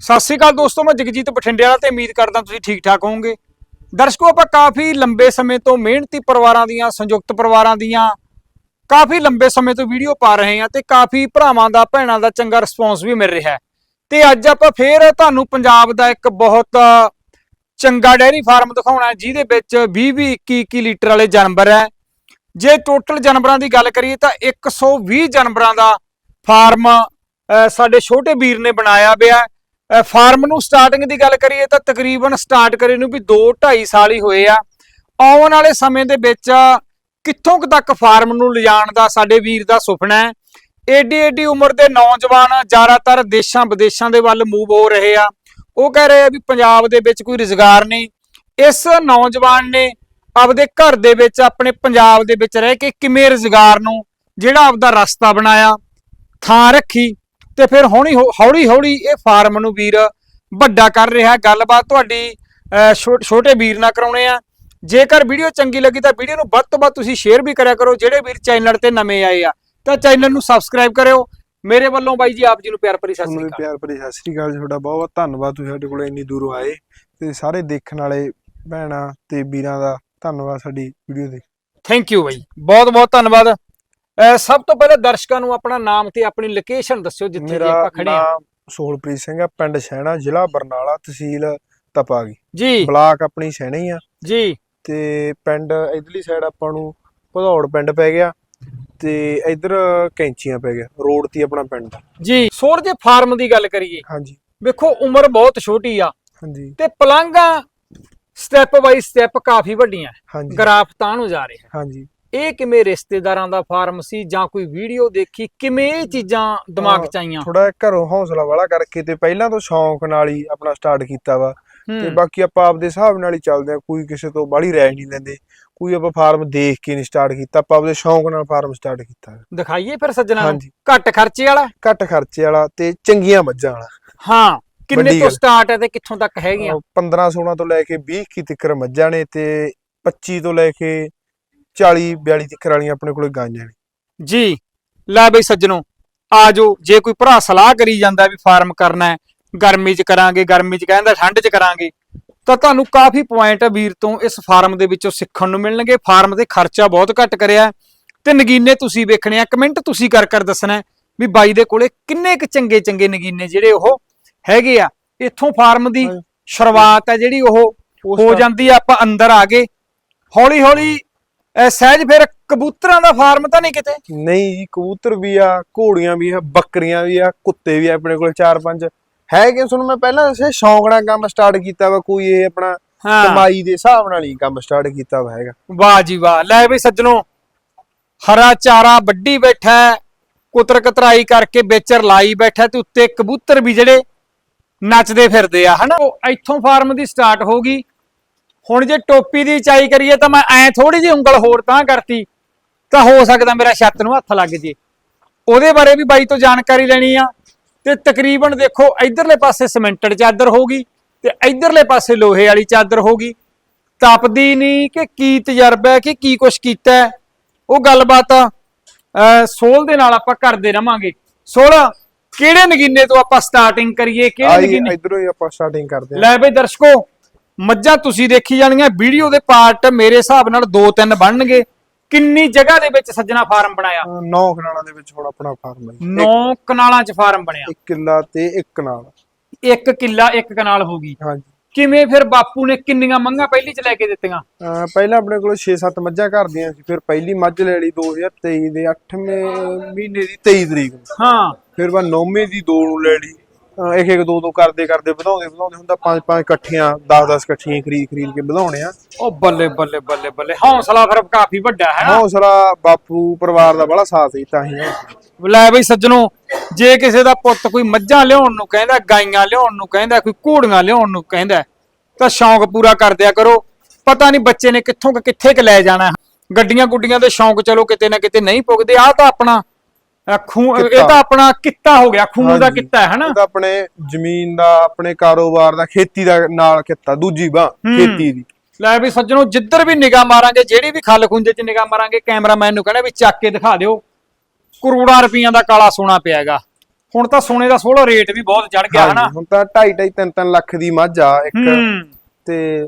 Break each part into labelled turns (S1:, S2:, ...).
S1: ਸਤਿ ਸ੍ਰੀ ਅਕਾਲ ਦੋਸਤੋ, ਮੈਂ ਜਗਜੀਤ ਬਠਿੰਡੇ ਵਾਲਾ ਤੇ ਉਮੀਦ ਕਰਦਾ ਤੁਸੀਂ ਠੀਕ ਠਾਕ ਹੋਵੋਗੇ। ਦਰਸ਼ਕੋ, ਆਪਾਂ ਕਾਫੀ ਲੰਬੇ ਸਮੇਂ ਤੋਂ ਮਿਹਨਤੀ ਪਰਿਵਾਰਾਂ ਦੀਆਂ, ਸੰਯੁਕਤ ਪਰਿਵਾਰਾਂ ਦੀਆਂ ਕਾਫੀ ਲੰਬੇ ਸਮੇਂ ਤੋਂ ਵੀਡੀਓ ਪਾ ਰਹੇ ਹਾਂ ਤੇ ਕਾਫੀ ਭਰਾਵਾਂ ਦਾ, ਭੈਣਾਂ ਦਾ ਚੰਗਾ ਰਿਸਪੌਂਸ ਵੀ ਮਿਲ ਰਿਹਾ ਹੈ। ਤੇ ਅੱਜ ਆਪਾਂ ਫੇਰ ਤੁਹਾਨੂੰ ਪੰਜਾਬ ਦਾ ਇੱਕ ਬਹੁਤ ਚੰਗਾ ਡੈਰੀ ਫਾਰਮ ਦਿਖਾਉਣਾ ਜਿਹਦੇ ਵਿੱਚ 20 20 21 21 ਲੀਟਰ ਵਾਲੇ ਜਾਨਵਰ ਹੈ। ਜੇ ਟੋਟਲ ਜਾਨਵਰਾਂ ਦੀ ਗੱਲ ਕਰੀਏ ਤਾਂ 120 ਜਾਨਵਰਾਂ ਦਾ ਫਾਰਮ ਸਾਡੇ ਛੋਟੇ ਵੀਰ ਨੇ ਬਣਾਇਆ ਪਿਆ ਫਾਰਮ ਨੂੰ ਸਟਾਰਟਿੰਗ ਦੀ ਗੱਲ ਕਰੀਏ ਤਾਂ ਤਕਰੀਬਨ ਸਟਾਰਟ ਕਰੇ ਨੂੰ ਵੀ 2 2.5 ਸਾਲ ਹੀ ਹੋਏ ਆ। ਆਉਣ ਵਾਲੇ ਸਮੇਂ ਦੇ ਵਿੱਚ ਕਿੱਥੋਂ ਤੱਕ ਫਾਰਮ ਨੂੰ ਲਿਜਾਣ ਦਾ ਸਾਡੇ ਵੀਰ ਦਾ ਸੁਪਨਾ ਹੈ। ਏਡੀ ਏਡੀ ਉਮਰ ਦੇ ਨੌਜਵਾਨ ਜ਼ਿਆਦਾਤਰ ਦੇਸ਼ਾਂ ਵਿਦੇਸ਼ਾਂ ਦੇ ਵੱਲ ਮੂਵ ਹੋ ਰਹੇ ਆ। ਉਹ ਕਹਿ ਰਹੇ ਆ ਵੀ ਪੰਜਾਬ ਦੇ ਵਿੱਚ ਕੋਈ ਰੁਜ਼ਗਾਰ ਨਹੀਂ। ਇਸ ਨੌਜਵਾਨ ਨੇ ਆਪਦੇ ਘਰ ਦੇ ਵਿੱਚ, ਆਪਣੇ ਪੰਜਾਬ ਦੇ ਵਿੱਚ ਰਹਿ ਕੇ ਕਿਵੇਂ ਰੁਜ਼ਗਾਰ ਨੂੰ, ਜਿਹੜਾ ਆਪਦਾ ਰਸਤਾ ਬਣਾਇਆ, ਥਾਂ ਰੱਖੀ ਤੇ ਫਿਰ ਹੌਲੀ ਹੌਲੀ ਹੌਲੀ ਇਹ ਫਾਰਮ ਨੂੰ ਵੀਰ ਵੱਡਾ ਕਰ ਰਿਹਾ ਗੱਲਬਾਤ ਤੁਹਾਡੀ ਛੋਟੇ ਵੀਰ ਨਾਲ ਕਰਾਉਣੇ ਆ। ਜੇਕਰ ਵੀਡੀਓ ਚੰਗੀ ਲੱਗੀ ਤਾਂ ਵੀਡੀਓ ਨੂੰ ਵੱਧ ਤੋਂ ਵੱਧ ਤੁਸੀਂ ਸ਼ੇਅਰ ਵੀ ਕਰਿਆ ਕਰੋ ਜਿਹੜੇ ਵੀਰ ਚੈਨਲ ਤੇ ਨਵੇਂ ਆਏ ਆ। ਤਾਂ ਚੈਨਲ ਨੂੰ ਸਬਸਕ੍ਰਾਈਬ ਕਰਿਓ। ਮੇਰੇ ਵੱਲੋਂ ਬਾਈ ਜੀ ਆਪ ਜੀ ਨੂੰ ਪਿਆਰ ਭਰੀ ਸਤਿ ਸ੍ਰੀ ਅਕਾਲ।
S2: ਪਿਆਰ ਭਰੀ ਸਤਿ ਸ੍ਰੀ ਅਕਾਲ ਜੀ ਤੁਹਾਡਾ ਬਹੁਤ ਬਹੁਤ ਧੰਨਵਾਦ। ਤੁਸੀਂ ਸਾਡੇ ਕੋਲ ਇੰਨੀ ਦੂਰੋਂ ਆਏ ਤੇ ਸਾਰੇ ਦੇਖਣ ਵਾਲੇ ਭੈਣਾਂ ਤੇ ਵੀਰਾਂ ਦਾ ਧੰਨਵਾਦ ਸਾਡੀ ਵੀਡੀਓ ਦੇ।
S1: ਥੈਂਕ ਯੂ ਬਾਈ। ਬਹੁਤ ਬਹੁਤ ਧੰਨਵਾਦ। ਸਭ ਤੋਂ ਪਹਿਲਾਂ ਦਰਸ਼ਕਾਂ ਨੂੰ ਆਪਣਾ ਨਾਮ ਤੇ ਆਪਣੀ ਲੋਕੇਸ਼ਨ ਦੱਸਿਓ ਜਿੱਥੇ ਆਪਾਂ ਖੜੇ ਆ
S2: ਨਾਮ ਸੋਹਲਪ੍ਰੀਤ ਸਿੰਘ ਆ ਪਿੰਡ ਸ਼ਹਿਣਾ ਜ਼ਿਲ੍ਹਾ ਬਰਨਾਲਾ ਤਹਿਸੀਲ ਤਪਾਗੀ।
S1: ਜੀ।
S2: ਬਲਾਕ ਆਪਣੀ ਸ਼ਹਿਣਾ ਹੀ ਆ।
S1: ਜੀ।
S2: ਤੇ ਪਿੰਡ ਇਧਰਲੀ ਸਾਈਡ ਆਪਾਂ ਨੂੰ ਭਦੌੜ ਪਿੰਡ ਪੈ ਗਿਆ ਤੇ ਇਧਰ ਕੈਂਚੀਆਂ ਪੈ ਗਿਆ ਰੋਡ ਤੇ ਹੀ ਆਪਣਾ ਪਿੰਡ।
S1: ਜੀ ਸੋਰ ਜੇ ਫਾਰਮ ਦੀ ਗੱਲ ਕਰੀਏ।
S2: ਹਾਂਜੀ।
S1: ਵੇਖੋ ਉਮਰ ਬਹੁਤ ਛੋਟੀ ਆ।
S2: ਹਾਂਜੀ।
S1: ਤੇ ਪਲੰਘਾਂ ਸਟੈਪ ਬਾਈ ਸਟੈਪ ਕਾਫੀ ਵੱਡੀਆਂ।
S2: ਹਾਂਜੀ।
S1: ਗ੍ਰਾਫ ਤਾਂ ਨੂੰ ਜਾ ਰਿਹਾ।
S2: ਹਾਂਜੀ।
S1: ਇਹ ਕਿਵੇਂ ਰਿਸ਼ਤੇਦਾਰਾਂ ਦਾ ਫਾਰਮ ਸੀ ਜਾਂ ਕੋਈ ਵੀਡੀਓ ਦੇਖੀ? ਕਿਵੇਂ ਇਹ ਚੀਜ਼ਾਂ ਦਿਮਾਗ ਚ ਆਈਆਂ?
S2: ਥੋੜਾ ਘਰੋਂ ਹੌਸਲਾ ਵਾਲਾ ਕਰਕੇ ਤੇ ਪਹਿਲਾਂ ਤੋਂ ਸ਼ੌਂਕ ਨਾਲ ਹੀ ਆਪਣਾ ਸਟਾਰਟ ਕੀਤਾ ਵਾ। ਤੇ ਬਾਕੀ ਆਪਾਂ ਆਪਦੇ ਹਿਸਾਬ ਨਾਲ ਹੀ ਚੱਲਦੇ ਆ ਕੋਈ ਕਿਸੇ ਤੋਂ ਬਾਹਲੀ ਰਾਏ ਨਹੀਂ ਲੈਂਦੇ। ਕੋਈ ਆਪਾਂ ਫਾਰਮ ਦੇਖ ਕੇ ਨਹੀਂ ਸਟਾਰਟ ਕੀਤਾ ਆਪਾਂ ਆਪਦੇ ਸ਼ੌਂਕ ਨਾਲ ਫਾਰਮ ਸਟਾਰਟ ਕੀਤਾ।
S1: ਦਿਖਾਈਏ ਫਿਰ ਸੱਜਣਾ ਨੂੰ?
S2: ਹਾਂਜੀ।
S1: ਘੱਟ ਖਰਚੇ ਵਾਲਾ?
S2: ਘੱਟ ਖਰਚੇ ਵਾਲਾ ਤੇ ਚੰਗੀਆਂ ਮੱਝਾਂ ਵਾਲਾ।
S1: ਹਾਂ ਕਿੰਨੇ
S2: ਵੱਡੀ
S1: ਤੋਂ
S2: ਗੱਲ।
S1: ਸਟਾਰਟ ਹੈ ਤੇ ਕਿੱਥੋਂ ਤੱਕ ਹੈਗੀਆਂ?
S2: 15 16 ਤੋਂ ਲੈ ਕੇ 20 ਕੀ ਤੱਕਰ ਮੱਝਾਂ ਨੇ ਤੇ 25 ਤੋਂ ਲੈ ਕੇ 40 42 ਤੱਕਰ ਵਾਲੀਆਂ ਆਪਣੇ ਕੋਲੇ ਗਾਂਆਂ ਨੇ
S1: ਜੀ ਲੈ ਬਈ ਸੱਜਣੋ ਆਜੋ ਜੇ ਕੋਈ ਭਰਾ ਸਲਾਹ ਕਰੀ ਜਾਂਦਾ ਵੀ ਫਾਰਮ ਕਰਨਾ ਹੈ ਗਰਮੀ 'ਚ ਕਰਾਂਗੇ ਗਰਮੀ 'ਚ ਕਹਿੰਦਾ ਠੰਡ 'ਚ ਕਰਾਂਗੇ ਤਾਂ ਤੁਹਾਨੂੰ ਕਾਫੀ ਪੁਆਇੰਟ ਵੀਰ ਤੋਂ ਇਸ ਫਾਰਮ ਦੇ ਵਿੱਚੋਂ ਸਿੱਖਣ ਨੂੰ ਮਿਲਣਗੇ। ਫਾਰਮ ਤੇ ਖਰਚਾ ਬਹੁਤ ਘੱਟ ਕਰਿਆ ਤੇ ਨਗੀਨੇ ਤੁਸੀਂ ਵੇਖਣੇ ਆ ਕਮੈਂਟ ਤੁਸੀਂ ਕਰ ਕਰ ਦੱਸਣਾ ਵੀ ਬਾਈ ਦੇ ਕੋਲੇ ਕਿੰਨੇ ਕੁ ਚੰਗੇ ਚੰਗੇ ਨਗੀਨੇ ਜਿਹੜੇ ਉਹ ਹੈਗੇ ਆ। ਇੱਥੋਂ ਫਾਰਮ ਦੀ। ਸ਼ੁਰੂਆਤ ਹੈ ਜਿਹੜੀ ਉਹ ਹੋ
S2: ਦਾ-
S1: ਜਾਂਦੀ ਆ ਆਪਾਂ ਅੰਦਰ ਆ ਗਏ। ਹੌਲੀ ਹੌਲੀ ਅਹ ਸਹਿਜ ਫਿਰ ਕਬੂਤਰਾਂ ਦਾ ਫਾਰਮ ਤਾਂ ਨਹੀਂ ਕਿਤੇ?
S2: ਨਹੀਂ ਜੀ ਕਬੂਤਰ ਵੀ ਆ ਘੋੜੀਆਂ ਵੀ ਆ ਬੱਕਰੀਆਂ ਵੀ ਆ ਕੁੱਤੇ ਵੀ ਆ ਆਪਣੇ ਕੋਲ ਚਾਰ ਪੰਜ। ਹੈ ਕਿ ਤੁਹਾਨੂੰ ਮੈਂ ਪਹਿਲਾਂ ਦੱਸਿਆ ਸ਼ੌਂਕ ਨਾਲ ਕੰਮ ਸਟਾਰਟ ਕੀਤਾ ਵਾ ਕੋਈ ਇਹ ਆਪਣਾ
S1: ਹਾਂ।
S2: ਕਮਾਈ ਦੇ ਹਿਸਾਬ ਨਾਲ ਹੀ ਕੰਮ ਸਟਾਰਟ ਕੀਤਾ ਵਾ ਹੈਗਾ।
S1: ਵਾਹ ਜੀ ਵਾਹ। ਲੈ ਵੀ ਸੱਜਣੋ ਹਰਾ ਚਾਰਾ ਵੱਡੀ ਬੈਠਾ ਹੈ, ਕੁਤਰ ਕਤਰਾਈ ਕਰਕੇ ਵਿੱਚ ਰਲਾਈ ਬੈਠਾ ਤੇ ਉੱਤੇ ਕਬੂਤਰ ਵੀ ਜਿਹੜੇ ਨੱਚਦੇ ਫਿਰਦੇ ਆ ਹਨਾ? ਉਹ ਇੱਥੋਂ ਫਾਰਮ ਦੀ ਸਟਾਰਟ ਹੋ ਗਈ। ਹੁਣ ਜੇ ਟੋਪੀ ਦੀ ਚਾਈ ਕਰੀਏ ਤਾਂ ਮੈਂ ਐ ਥੋੜੀ ਜਿਹੀ ਉਂਗਲ ਹੋਰ ਤਾਂ ਕਰਤੀ ਤਾਂ ਹੋ ਸਕਦਾ ਮੇਰਾ ਛੱਤ ਨੂੰ ਹੱਥ ਲੱਗ ਜੇ। ਉਹਦੇ ਬਾਰੇ ਵੀ ਬਾਈ ਤੋਂ ਜਾਣਕਾਰੀ ਲੈਣੀ ਆ। ਤੇ ਤਕਰੀਬਨ ਦੇਖੋ ਇਧਰਲੇ ਪਾਸੇ ਸੀਮੈਂਟਡ ਚਾਦਰ ਹੋਗੀ ਤੇ ਇਧਰਲੇ ਪਾਸੇ ਲੋਹੇ ਵਾਲੀ ਚਾਦਰ ਹੋਗੀ ਤਪਦੀ ਨਹੀਂ ਕਿ ਕੀ ਤਜਰਬਾ ਹੈ ਕਿ ਕੀ ਕੁਛ ਕੀਤਾ ਹੈ, ਉਹ ਗੱਲਬਾਤ ਸੋਲ ਦੇ ਨਾਲ ਆਪਾਂ ਕਰਦੇ ਰਵਾਂਗੇ। ਸੋਲ ਕਿਹੜੇ ਨਗੀਨੇ ਤੋਂ ਆਪਾਂ ਸਟਾਰਟਿੰਗ ਕਰੀਏ ਕਿਹੜੇ ਨਗੀਨੇ?
S2: ਇਧਰੋਂ ਹੀ ਆਪਾਂ ਸਟਾਰਟਿੰਗ ਕਰਦੇ ਆ
S1: ਲੈ ਬਈ ਦਰਸ਼ਕੋ ਮੱਝਾਂ ਤੁਸੀਂ ਦੇਖੀ ਜਾਣੀਆਂ ਵੀਡੀਓ ਦੇ ਪਾਰਟ ਮੇਰੇ ਹਿਸਾਬ ਨਾਲ 2-3 ਬਣਨਗੇ। ਕਿੰਨੀ ਜਗ੍ਹਾ ਦੇ ਵਿੱਚ ਸੱਜਣਾ ਫਾਰਮ ਬਣਾਇਆ
S2: ਨੌ ਕਨਾਲਾਂ ਦੇ ਵਿੱਚ ਹੁਣ ਆਪਣਾ ਫਾਰਮ ਹੈ
S1: 9 ਕਨਾਲਾਂ 'ਚ ਫਾਰਮ ਬਣਿਆ।
S2: ਇੱਕ ਕਿੱਲਾ ਤੇ ਇੱਕ ਕਨਾਲ।
S1: ਇੱਕ ਕਿੱਲਾ ਇੱਕ ਕਨਾਲ ਹੋ ਗਈ।
S2: ਹਾਂਜੀ।
S1: ਕਿਵੇਂ ਫਿਰ ਬਾਪੂ ਨੇ ਕਿੰਨੀਆਂ ਮੰਗਾਂ ਪਹਿਲੀ 'ਚ ਲੈ ਕੇ ਦਿੱਤੀਆਂ?
S2: ਪਹਿਲਾਂ ਆਪਣੇ ਕੋਲ 6-7 ਮੱਝਾਂ ਘਰ ਦੀਆਂ ਸੀ ਫਿਰ ਪਹਿਲੀ ਮੱਝ ਲੈ ਲਈ 2023 ਦੇ 8ਵੇਂ ਮਹੀਨੇ ਦੀ 23 ਤਰੀਕ ਨੂੰ।
S1: ਹਾਂ।
S2: ਫਿਰ ਮੈਂ 9ਵੇਂ ਦੀ ਦੋ ਨੂੰ ਲੈ ਲਈ। ਇੱਕ ਇੱਕ ਦੋ ਦੋ ਕਰਦੇ ਕਰਦੇ ਵਧਾਉਂਦੇ ਵਧਾਉਂਦੇ ਹੁੰਦਾ ਪੰਜ ਪੰਜ ਇਕੱਠੀਆਂ 10 10 ਇਕੱਠੀਆਂ ਖਰੀਦ ਖਰੀਦ ਕੇ ਵਧਾਉਣੇ ਆ।
S1: ਉਹ ਬੱਲੇ ਬੱਲੇ ਬੱਲੇ ਬੱਲੇ ਹੌਸਲਾ ਫਿਰ ਕਾਫੀ ਵੱਡਾ ਹੈ।
S2: ਹੌਸਲਾ ਬਾਪੂ ਪਰਿਵਾਰ ਦਾ ਬੜਾ ਸਾਥ ਸੀ ਤਾਂ ਹੀ।
S1: ਲੈ ਬਈ ਸੱਜਣੋ ਜੇ ਕਿਸੇ ਦਾ ਪੁੱਤ ਕੋਈ ਮੱਝਾਂ ਲਿਆਉਣ ਨੂੰ ਕਹਿੰਦਾ ਗਾਈਆਂ ਲਿਆਉਣ ਨੂੰ ਕਹਿੰਦਾ ਕੋਈ ਘੋੜੀਆਂ ਲਿਆਉਣ ਨੂੰ ਕਹਿੰਦਾ ਤਾਂ ਸ਼ੌਂਕ ਪੂਰਾ ਕਰ ਦਿਆ ਕਰੋ। ਪਤਾ ਨਹੀਂ ਬੱਚੇ ਨੇ ਕਿੱਥੋਂ ਕਿੱਥੇ ਕ ਲੈ ਜਾਣਾ। ਗੱਡੀਆਂ ਗੁੱਡੀਆਂ ਦੇ ਸ਼ੌਂਕ ਚਲੋ ਕਿਤੇ ਨਾ ਕਿਤੇ ਨਹੀਂ ਪੁੱਗਦੇ ਆਹ ਤਾਂ ਆਪਣਾ ਖੂਨ ਇਹ। ਤਾਂ ਆਪਣਾ ਕਿੱਤਾ ਹੋ ਗਿਆ ਖੂਨ ਦਾ। ਕਿੱਤਾ ਹੈ ਹਨਾ?
S2: ਇਹ ਤਾਂ ਆਪਣੇ ਜ਼ਮੀਨ ਦਾ ਆਪਣੇ ਕਾਰੋਬਾਰ ਦਾ ਖੇਤੀ ਦਾ ਨਾਲ ਕਿੱਤਾ ਦੂਜੀ ਬਾਹ। ਖੇਤੀ ਦੀ।
S1: ਲੈ ਵੀ ਸੱਜਣੋ ਜਿੱਧਰ ਵੀ ਨਿਗਾਹ ਮਾਰਾਂਗੇ ਜਿਹੜੀ ਵੀ ਖੱਲ ਖੁੰਝੇ 'ਚ ਨਿਗਾਹ ਮਾਰਾਂਗੇ ਕੈਮਰਾਮੈਨ ਨੂੰ ਕਹਿਣਾ ਵੀ ਚੱਕ ਕੇ ਦਿਖਾ ਦਿਓ। ਕਰੋੜਾਂ ਰੁਪਈਆਂ ਦਾ ਕਾਲਾ ਸੋਨਾ ਪਿਆਗਾ। ਹੁਣ ਤਾਂ ਸੋਨੇ ਦਾ ਸੋਹਲਾ ਰੇਟ ਵੀ ਬਹੁਤ ਚੜ ਗਿਆ ਹਨਾ?
S2: ਹੁਣ ਤਾਂ 2.5 2.5 3 3 ਲੱਖ ਦੀ ਮੱਝ ਆ ਇੱਕ ਤੇ